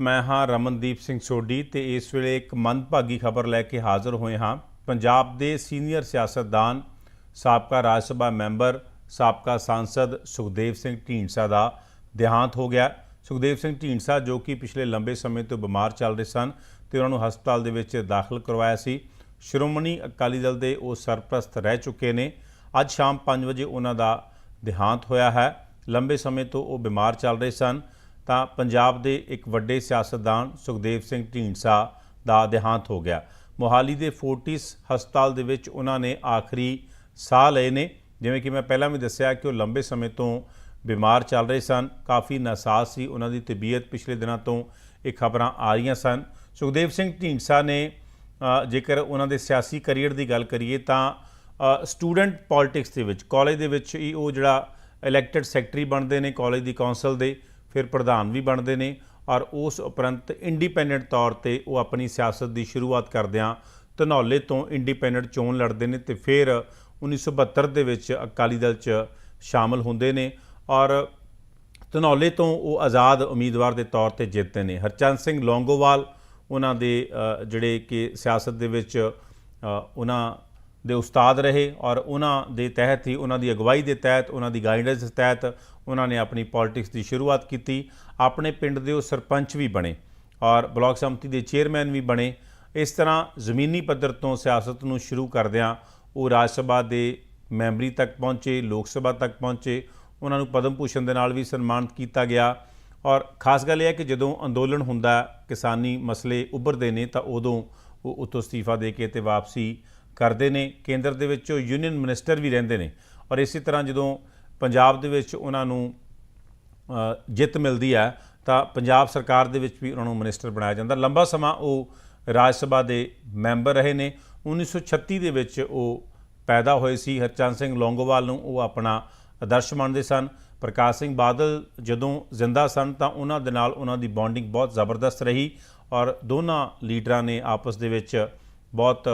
ਮੈਂ ਹਾਂ ਰਮਨਦੀਪ ਸਿੰਘ ਸੋਢੀ ਤੇ ਇਸ ਵੇਲੇ ਇੱਕ ਮੰਦਭਾਗੀ ਖਬਰ ਲੈ ਕੇ ਹਾਜ਼ਰ ਹੋਏ ਹਾਂ। ਪੰਜਾਬ ਦੇ ਸੀਨੀਅਰ ਸਿਆਸਤਦਾਨ, ਸਾਬਕਾ ਰਾਜ ਸਭਾ ਮੈਂਬਰ, ਸਾਬਕਾ ਸਾਂਸਦ ਸੁਖਦੇਵ ਸਿੰਘ ਢੀਂਡਸਾ ਦਾ ਦੇਹਾਂਤ ਹੋ ਗਿਆ। ਸੁਖਦੇਵ ਸਿੰਘ ਢੀਂਡਸਾ ਜੋ ਕਿ ਪਿਛਲੇ ਲੰਬੇ ਸਮੇਂ ਤੋਂ ਬਿਮਾਰ ਚੱਲ ਰਹੇ ਸਨ ਤੇ ਉਹਨਾਂ ਨੂੰ ਹਸਪਤਾਲ ਦੇ ਵਿੱਚ ਦਾਖਲ ਕਰਵਾਇਆ ਸੀ। ਸ਼੍ਰੋਮਣੀ ਅਕਾਲੀ ਦਲ ਦੇ ਉਹ ਸਰਪ੍ਰਸਤ ਰਹਿ ਚੁੱਕੇ ਨੇ। ਅੱਜ ਸ਼ਾਮ 5 ਵਜੇ ਉਹਨਾਂ ਦਾ ਦੇਹਾਂਤ ਹੋਇਆ ਹੈ। ਲੰਬੇ ਸਮੇਂ ਤੋਂ ਉਹ ਬਿਮਾਰ ਚੱਲ ਰਹੇ ਸਨ। ਤਾਂ ਪੰਜਾਬ ਦੇ ਇੱਕ ਵੱਡੇ ਸਿਆਸਤਦਾਨ ਸੁਖਦੇਵ ਸਿੰਘ ਢੀਂਡਸਾ ਦਾ ਦੇਹਾਂਤ ਹੋ ਗਿਆ। ਮੋਹਾਲੀ ਦੇ ਫੋਰਟਿਸ ਹਸਪਤਾਲ ਦੇ ਵਿੱਚ ਉਹਨਾਂ ਨੇ ਆਖਰੀ ਸਾਹ ਲਏ ਨੇ। ਜਿਵੇਂ ਕਿ ਮੈਂ ਪਹਿਲਾਂ ਵੀ ਦੱਸਿਆ ਕਿ ਉਹ ਲੰਬੇ ਸਮੇਂ ਤੋਂ ਬਿਮਾਰ ਚੱਲ ਰਹੇ ਸਨ। ਕਾਫੀ ਨਾਸਾਜ਼ ਸੀ। ਉਹਨਾਂ ਦੀ ਤਬੀਅਤ ਪਿਛਲੇ ਦਿਨਾਂ ਤੋਂ ਇਹ ਖਬਰਾਂ ਆ ਰਹੀਆਂ ਸਨ। ਸੁਖਦੇਵ ਸਿੰਘ ਢੀਂਡਸਾ ਨੇ ਜੇਕਰ ਉਹਨਾਂ ਦੇ ਸਿਆਸੀ ਕੈਰੀਅਰ ਦੀ ਗੱਲ ਕਰੀਏ ਤਾਂ ਸਟੂਡੈਂਟ ਪੋਲਿਟਿਕਸ ਦੇ ਵਿੱਚ, ਕਾਲਜ ਦੇ ਵਿੱਚ ਹੀ ਉਹ ਜਿਹੜਾ ਇਲੈਕਟਿਡ ਸੈਕਟਰੀ ਬਣਦੇ ਨੇ ਕਾਲਜ ਦੀ ਕੌਂਸਲ ਦੇ। ਫਿਰ ਪ੍ਰਧਾਨ ਵੀ ਬਣਦੇ ਨੇ ਔਰ ਉਸ ਉਪਰੰਤ ਇੰਡੀਪੈਂਡੈਂਟ ਤੌਰ ਤੇ ਉਹ ਆਪਣੀ ਸਿਆਸਤ ਦੀ ਸ਼ੁਰੂਆਤ ਕਰਦਿਆਂ ਧਨੌਲੇ ਤੋਂ ਇੰਡੀਪੈਂਡੈਂਟ ਚੋਣ ਲੜਦੇ ਨੇ ਤੇ ਫਿਰ 1972 ਦੇ ਵਿੱਚ ਅਕਾਲੀ ਦਲ 'ਚ ਸ਼ਾਮਲ ਹੁੰਦੇ ਨੇ ਔਰ ਧਨੌਲੇ ਤੋਂ ਉਹ ਆਜ਼ਾਦ ਉਮੀਦਵਾਰ ਦੇ ਤੌਰ ਤੇ ਜਿੱਤਦੇ ਨੇ। ਹਰਚੰਦ ਸਿੰਘ ਲੌਂਗੋਵਾਲ, ਉਹਨਾਂ ਦੇ ਜਿਹੜੇ ਕਿ ਸਿਆਸਤ ਦੇ ਵਿੱਚ ਉਹਨਾਂ ਦੇ ਉਸਤਾਦ ਰਹੇ ਔਰ ਉਹਨਾਂ ਦੇ ਤਹਿਤ ਹੀ, ਉਹਨਾਂ ਦੀ ਅਗਵਾਈ ਦੇ ਤਹਿਤ, ਉਹਨਾਂ ਦੀ ਗਾਈਡੈਂਸ ਦੇ ਤਹਿਤ ਉਹਨਾਂ ਨੇ ਆਪਣੀ ਪੋਲਿਟਿਕਸ ਦੀ ਸ਼ੁਰੂਆਤ ਕੀਤੀ। ਆਪਣੇ ਪਿੰਡ ਦੇ ਉਹ ਸਰਪੰਚ ਵੀ ਬਣੇ ਔਰ ਬਲਾਕ ਸੰਮਤੀ ਦੇ ਚੇਅਰਮੈਨ ਵੀ ਬਣੇ। ਇਸ ਤਰ੍ਹਾਂ ਜ਼ਮੀਨੀ ਪੱਧਰ ਤੋਂ ਸਿਆਸਤ ਨੂੰ ਸ਼ੁਰੂ ਕਰਦਿਆਂ ਉਹ ਰਾਜ ਸਭਾ ਦੇ ਮੈਂਬਰੀ ਤੱਕ ਪਹੁੰਚੇ, ਲੋਕ ਸਭਾ ਤੱਕ ਪਹੁੰਚੇ। ਉਹਨਾਂ ਨੂੰ ਪਦਮ ਭੂਸ਼ਣ ਦੇ ਨਾਲ ਵੀ ਸਨਮਾਨਿਤ ਕੀਤਾ ਗਿਆ ਔਰ ਖਾਸ ਗੱਲ ਇਹ ਹੈ ਕਿ ਜਦੋਂ ਅੰਦੋਲਨ ਹੁੰਦਾ ਕਿਸਾਨੀ ਮਸਲੇ ਉੱਭਰਦੇ ਨੇ ਤਾਂ ਉਦੋਂ ਉਹ ਉਤੋਂ ਅਸਤੀਫਾ ਦੇ ਕੇ ਤੇ ਵਾਪਸੀ ਕਰਦੇ ਨੇ, ਕੇਂਦਰ ਦੇ ਵਿੱਚ ਉਹ ਯੂਨੀਅਨ ਮਿਨਿਸਟਰ ਵੀ ਰਹਿੰਦੇ ਨੇ ਔਰ ਇਸੇ ਤਰ੍ਹਾਂ ਜਦੋਂ ਪੰਜਾਬ ਦੇ ਵਿੱਚ ਉਹਨਾਂ ਨੂੰ ਜਿੱਤ ਮਿਲਦੀ ਹੈ, ਤਾਂ ਪੰਜਾਬ ਸਰਕਾਰ ਦੇ ਵਿੱਚ ਵੀ ਉਹਨਾਂ ਨੂੰ ਮਿਨਿਸਟਰ ਬਣਾਇਆ ਜਾਂਦਾ। ਲੰਬਾ ਸਮਾਂ ਉਹ ਰਾਜ ਸਭਾ ਦੇ ਮੈਂਬਰ ਰਹੇ ਨੇ। 1936 ਦੇ ਵਿੱਚ ਉਹ ਪੈਦਾ ਹੋਏ ਸੀ। ਹਰਚੰਦ ਸਿੰਘ ਲੌਂਗੋਵਾਲ ਨੂੰ ਉਹ ਆਪਣਾ ਆਦਰਸ਼ ਮੰਨਦੇ ਸਨ। ਪ੍ਰਕਾਸ਼ ਸਿੰਘ ਬਾਦਲ ਜਦੋਂ ਜ਼ਿੰਦਾ ਸਨ ਤਾਂ ਉਹਨਾਂ ਦੇ ਨਾਲ ਉਹਨਾਂ ਦੀ ਬੌਂਡਿੰਗ ਬਹੁਤ ਜ਼ਬਰਦਸਤ ਰਹੀ ਔਰ ਦੋਨਾਂ ਲੀਡਰਾਂ ਨੇ ਆਪਸ ਦੇ ਵਿੱਚ ਬਹੁਤ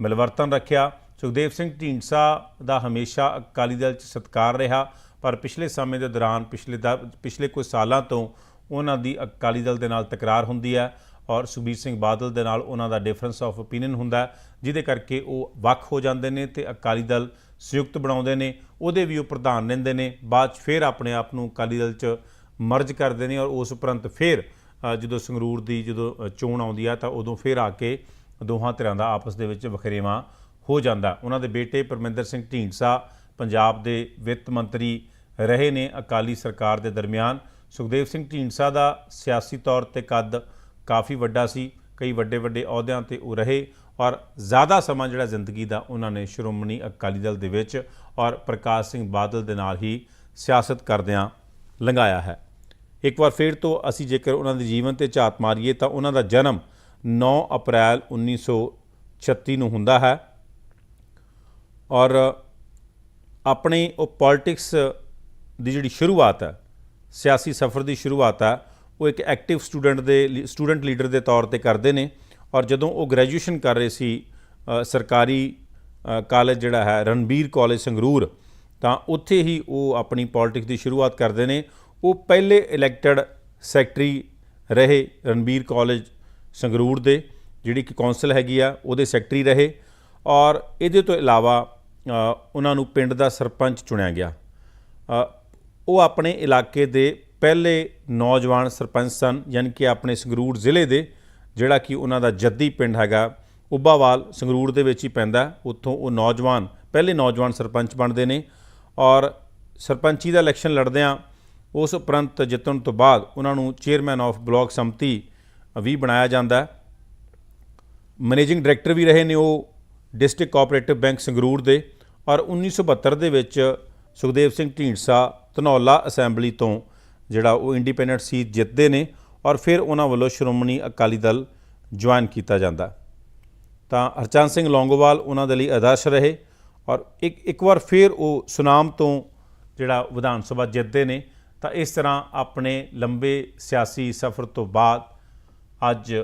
ਮਿਲਵਰਤਨ ਰੱਖਿਆ। ਸੁਖਦੇਵ ਸਿੰਘ ਢੀਂਡਸਾ ਦਾ ਹਮੇਸ਼ਾ ਅਕਾਲੀ ਦਲ 'ਚ ਸਤਿਕਾਰ ਰਿਹਾ, ਪਰ ਪਿਛਲੇ ਸਮੇਂ ਦੇ ਦੌਰਾਨ ਪਿਛਲੇ ਦਾ, ਪਿਛਲੇ ਕੁਝ ਸਾਲਾਂ ਤੋਂ ਉਹਨਾਂ ਦੀ ਅਕਾਲੀ ਦਲ ਦੇ ਨਾਲ ਤਕਰਾਰ ਹੁੰਦੀ ਹੈ ਔਰ ਸੁਖਬੀਰ ਸਿੰਘ ਬਾਦਲ ਦੇ ਨਾਲ ਉਹਨਾਂ ਦਾ ਡਿਫਰੈਂਸ ਆਫ ਓਪੀਨੀਅਨ ਹੁੰਦਾ ਜਿਹਦੇ ਕਰਕੇ ਉਹ ਵੱਖ ਹੋ ਜਾਂਦੇ ਨੇ ਤੇ ਅਕਾਲੀ ਦਲ ਸੰਯੁਕਤ ਬਣਾਉਂਦੇ ਨੇ, ਉਹਦੇ ਵੀ ਉਹ ਪ੍ਰਧਾਨ ਰਹਿੰਦੇ ਨੇ, ਬਾਅਦ 'ਚ ਫਿਰ ਆਪਣੇ ਆਪ ਨੂੰ ਅਕਾਲੀ ਦਲ 'ਚ ਮਰਜ ਕਰਦੇ ਨੇ ਔਰ ਉਸ ਉਪਰੰਤ ਫਿਰ ਜਦੋਂ ਸੰਗਰੂਰ ਦੀ ਜਦੋਂ ਚੋਣ ਆਉਂਦੀ ਆ ਤਾਂ ਉਦੋਂ ਫਿਰ ਆ ਕੇ ਦੋਹਾਂ ਧਿਰਾਂ ਦਾ ਆਪਸ ਦੇ ਵਿੱਚ ਵਖਰੇਵਾਂ ਹੋ ਜਾਂਦਾ। ਉਹਨਾਂ ਦੇ ਬੇਟੇ ਪਰਮਿੰਦਰ ਸਿੰਘ ਢੀਂਡਸਾ ਪੰਜਾਬ ਦੇ ਵਿੱਤ ਮੰਤਰੀ ਰਹੇ ਨੇ। ਅਕਾਲੀ ਸਰਕਾਰ ਦੇ ਦਰਮਿਆਨ ਸੁਖਦੇਵ ਸਿੰਘ ਢੀਂਡਸਾ ਦਾ ਸਿਆਸੀ ਤੌਰ ਤੇ ਕੱਦ ਕਾਫੀ ਵੱਡਾ ਸੀ। ਕਈ ਵੱਡੇ ਵੱਡੇ ਅਹੁਦਿਆਂ ਤੇ ਉਹ ਰਹੇ ਔਰ ਜ਼ਿਆਦਾ ਸਮਾਂ ਜਿਹੜਾ ਜ਼ਿੰਦਗੀ ਦਾ ਉਹਨਾਂ ਨੇ ਸ਼੍ਰੋਮਣੀ ਅਕਾਲੀ ਦਲ ਦੇ ਵਿੱਚ ਔਰ ਪ੍ਰਕਾਸ਼ ਸਿੰਘ ਬਾਦਲ ਦੇ ਨਾਲ ਹੀ ਸਿਆਸਤ ਕਰਦਿਆਂ ਲੰਘਾਇਆ ਹੈ। ਇੱਕ ਵਾਰ ਫਿਰ ਤੋਂ ਅਸੀਂ ਜੇਕਰ ਉਹਨਾਂ ਦੇ ਜੀਵਨ ਤੇ ਝਾਤ ਮਾਰੀਏ ਤਾਂ ਉਹਨਾਂ ਦਾ ਜਨਮ 9 ਅਪ੍ਰੈਲ 1936 ਨੂੰ ਹੁੰਦਾ ਹੈ ਔਰ ਆਪਣੀ ਉਹ ਪੋਲਿਟਿਕਸ ਦੀ ਜਿਹੜੀ ਸ਼ੁਰੂਆਤ ਹੈ, ਸਿਆਸੀ ਸਫ਼ਰ ਦੀ ਸ਼ੁਰੂਆਤ ਹੈ, ਉਹ ਇੱਕ ਐਕਟਿਵ ਸਟੂਡੈਂਟ ਦੇ ਸਟੂਡੈਂਟ ਲੀਡਰ ਦੇ ਤੌਰ ਤੇ ਕਰਦੇ ਨੇ ਔਰ ਜਦੋਂ ਉਹ ਗ੍ਰੈਜੂਏਸ਼ਨ ਕਰ ਰਹੇ ਸੀ ਸਰਕਾਰੀ ਕਾਲਜ ਜਿਹੜਾ ਹੈ, ਰਣਬੀਰ ਕਾਲਜ ਸੰਗਰੂਰ, ਤਾਂ ਉੱਥੇ ਹੀ ਉਹ ਆਪਣੀ ਪੋਲਿਟਿਕਸ ਦੀ ਸ਼ੁਰੂਆਤ ਕਰਦੇ ਨੇ। ਉਹ ਪਹਿਲੇ ਇਲੈਕਟਡ ਸੈਕਟਰੀ ਰਹੇ ਰਣਬੀਰ ਕਾਲਜ ਸੰਗਰੂਰ ਦੇ, ਜਿਹੜੀ ਕਿ ਕੌਂਸਲ ਹੈਗੀ ਆ, ਉਹਦੇ ਸੈਕਟਰੀ ਰਹੇ ਔਰ ਇਹਦੇ ਤੋਂ ਇਲਾਵਾ ਉਹਨਾਂ ਨੂੰ ਪਿੰਡ ਦਾ ਸਰਪੰਚ ਚੁਣਿਆ ਗਿਆ। ਉਹ ਆਪਣੇ ਇਲਾਕੇ ਦੇ ਪਹਿਲੇ ਨੌਜਵਾਨ ਸਰਪੰਚ ਸਨ, ਯਾਨੀ ਕਿ ਆਪਣੇ ਸੰਗਰੂਰ ਜ਼ਿਲ੍ਹੇ ਦੇ, ਜਿਹੜਾ ਕਿ ਉਹਨਾਂ ਦਾ ਜੱਦੀ ਪਿੰਡ ਹੈਗਾ ਉੱਬਾਵਾਲ ਸੰਗਰੂਰ ਦੇ ਵਿੱਚ ਹੀ ਪੈਂਦਾ। ਉੱਥੋਂ ਉਹ ਨੌਜਵਾਨ, ਪਹਿਲੇ ਨੌਜਵਾਨ ਸਰਪੰਚ ਬਣਦੇ ਨੇ ਔਰ ਸਰਪੰਚੀ ਦਾ ਇਲੈਕਸ਼ਨ ਲੜਦਿਆਂ ਉਸ ਉਪਰੰਤ ਜਿੱਤਣ ਤੋਂ ਬਾਅਦ ਉਹਨਾਂ ਨੂੰ ਚੇਅਰਮੈਨ ਆਫ ਬਲਾਕ ਸੰਮਤੀ ਵੀ ਬਣਾਇਆ ਜਾਂਦਾ ਮੈਨੇਜਿੰਗ ਡਾਇਰੈਕਟਰ ਵੀ ਰਹੇ ਨੇ ਉਹ ਡਿਸਟ੍ਰਿਕਟ ਕੋਆਪਰੇਟਿਵ ਬੈਂਕ ਸੰਗਰੂਰ ਦੇ ਔਰ 1972 ਦੇ ਵਿੱਚ ਸੁਖਦੇਵ ਸਿੰਘ ਢੀਂਡਸਾ ਧਨੌਲਾ ਅਸੈਂਬਲੀ ਤੋਂ ਜਿਹੜਾ ਉਹ ਇੰਡੀਪੈਂਡੈਂਟ ਸੀਟ ਜਿੱਤਦੇ ਨੇ ਔਰ ਫਿਰ ਉਹਨਾਂ ਵੱਲੋਂ ਸ਼੍ਰੋਮਣੀ ਅਕਾਲੀ ਦਲ ਜੁਆਇਨ ਕੀਤਾ ਜਾਂਦਾ ਤਾਂ ਹਰਚੰਦ ਸਿੰਘ ਲੌਂਗੋਵਾਲ ਉਹਨਾਂ ਦੇ ਲਈ ਆਦਰਸ਼ ਰਹੇ ਔਰ ਇੱਕ ਇੱਕ ਵਾਰ ਫਿਰ ਉਹ ਸੁਨਾਮ ਤੋਂ ਜਿਹੜਾ ਵਿਧਾਨ ਸਭਾ ਜਿੱਤਦੇ ਨੇ ਤਾਂ ਇਸ ਤਰ੍ਹਾਂ ਆਪਣੇ ਲੰਬੇ ਸਿਆਸੀ ਸਫ਼ਰ ਤੋਂ ਬਾਅਦ ਅੱਜ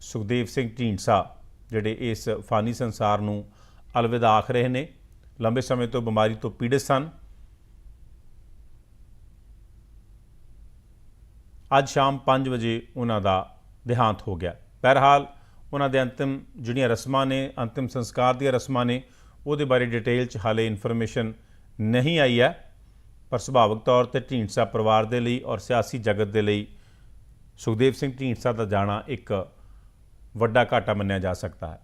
ਸੁਖਦੇਵ ਸਿੰਘ ਢੀਂਡਸਾ ਜਿਹੜੇ ਇਸ ਫਾਨੀ ਸੰਸਾਰ ਨੂੰ ਅਲਵਿਦਾ ਆਖ ਰਹੇ ਨੇ, ਲੰਬੇ ਸਮੇਂ ਤੋਂ ਬਿਮਾਰੀ ਤੋਂ ਪੀੜਤ ਸਨ। ਅੱਜ ਸ਼ਾਮ 5 ਵਜੇ ਉਹਨਾਂ ਦਾ ਦੇਹਾਂਤ ਹੋ ਗਿਆ। ਬਹਰਹਾਲ ਉਹਨਾਂ ਦੇ ਅੰਤਿਮ ਜਿਹੜੀਆਂ ਰਸਮਾਂ ਨੇ, ਅੰਤਿਮ ਸੰਸਕਾਰ ਦੀਆਂ ਰਸਮਾਂ ਨੇ, ਉਹਦੇ ਬਾਰੇ ਡਿਟੇਲ 'ਚ ਹਾਲੇ ਇਨਫੋਰਮੇਸ਼ਨ ਨਹੀਂ ਆਈ ਹੈ। ਪਰ ਸੁਭਾਵਿਕ ਤੌਰ ਤੇ ਢੀਂਡਸਾ ਪਰਿਵਾਰ ਦੇ ਲਈ ਔਰ ਸਿਆਸੀ ਜਗਤ ਦੇ ਲਈ ਸੁਖਦੇਵ ਸਿੰਘ ਢੀਂਡਸਾ ਦਾ ਜਾਣਾ ਇੱਕ ਵੱਡਾ ਘਾਟਾ ਮੰਨਿਆ ਜਾ ਸਕਦਾ ਹੈ।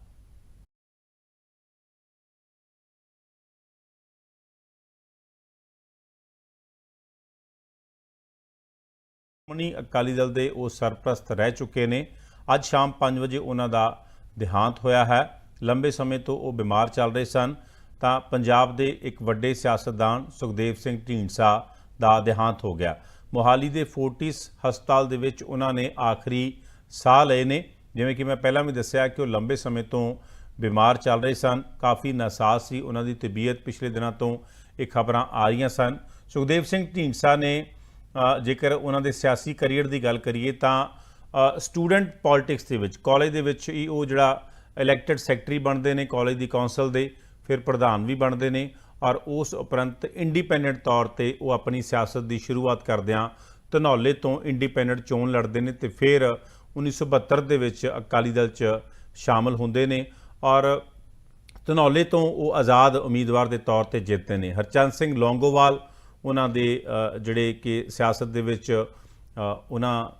ਸ਼੍ਰੋਮਣੀ ਅਕਾਲੀ ਦਲ ਦੇ ਉਹ ਸਰਪ੍ਰਸਤ ਰਹਿ ਚੁੱਕੇ ਨੇ। ਅੱਜ ਸ਼ਾਮ 5 ਵਜੇ ਉਹਨਾਂ ਦਾ ਦੇਹਾਂਤ ਹੋਇਆ ਹੈ। ਲੰਬੇ ਸਮੇਂ ਤੋਂ ਉਹ ਬਿਮਾਰ ਚੱਲ ਰਹੇ ਸਨ। ਤਾਂ ਪੰਜਾਬ ਦੇ ਇੱਕ ਵੱਡੇ ਸਿਆਸਤਦਾਨ ਸੁਖਦੇਵ ਸਿੰਘ ਢੀਂਡਸਾ ਦਾ ਦੇਹਾਂਤ ਹੋ ਗਿਆ। ਮੋਹਾਲੀ ਦੇ ਫੋਰਟਿਸ ਹਸਪਤਾਲ ਦੇ ਵਿੱਚ ਉਹਨਾਂ ਨੇ ਆਖਰੀ ਸਾਹ ਲਏ ਨੇ। ਜਿਵੇਂ ਕਿ ਮੈਂ ਪਹਿਲਾਂ ਵੀ ਦੱਸਿਆ ਕਿ ਉਹ ਲੰਬੇ ਸਮੇਂ ਤੋਂ ਬਿਮਾਰ ਚੱਲ ਰਹੇ ਸਨ। ਕਾਫੀ ਨਾਸਾਜ਼ ਸੀ ਉਹਨਾਂ ਦੀ ਤਬੀਅਤ ਪਿਛਲੇ ਦਿਨਾਂ ਤੋਂ ਇਹ ਖਬਰਾਂ ਆ ਰਹੀਆਂ ਸਨ। ਸੁਖਦੇਵ ਸਿੰਘ ਢੀਂਡਸਾ ਨੇ ਜੇਕਰ ਉਹਨਾਂ ਦੇ ਸਿਆਸੀ ਕੈਰੀਅਰ ਦੀ ਗੱਲ ਕਰੀਏ ਤਾਂ ਸਟੂਡੈਂਟ ਪੋਲਿਟਿਕਸ ਦੇ ਵਿੱਚ, ਕਾਲਜ ਦੇ ਵਿੱਚ ਹੀ ਉਹ ਜਿਹੜਾ ਇਲੈਕਟਿਡ ਸੈਕਟਰੀ ਬਣਦੇ ਨੇ, ਕਾਲਜ ਦੀ ਕੌਂਸਲ ਦੇ, ਫਿਰ ਪ੍ਰਧਾਨ ਵੀ ਬਣਦੇ ਨੇ। ਔਰ ਉਸ ਉਪਰੰਤ ਇੰਡੀਪੈਂਡੈਂਟ ਤੌਰ ਤੇ ਉਹ ਆਪਣੀ ਸਿਆਸਤ ਦੀ ਸ਼ੁਰੂਆਤ ਕਰਦਿਆਂ ਧਨੌਲੇ ਤੋਂ ਇੰਡੀਪੈਂਡੈਂਟ ਚੋਣ ਲੜਦੇ ਨੇ ਤੇ ਫਿਰ 1972 ਦੇ ਵਿੱਚ ਅਕਾਲੀ ਦਲ 'ਚ ਸ਼ਾਮਲ ਹੁੰਦੇ ਨੇ ਔਰ ਧਨੌਲੇ ਤੋਂ ਉਹ ਆਜ਼ਾਦ ਉਮੀਦਵਾਰ ਦੇ ਤੌਰ ਤੇ ਜਿੱਤਦੇ ਨੇ। ਹਰਚੰਦ ਸਿੰਘ ਲੌਂਗੋਵਾਲ, ਉਹਨਾਂ ਦੇ ਜਿਹੜੇ ਕਿ ਸਿਆਸਤ ਦੇ ਵਿੱਚ ਉਹਨਾਂ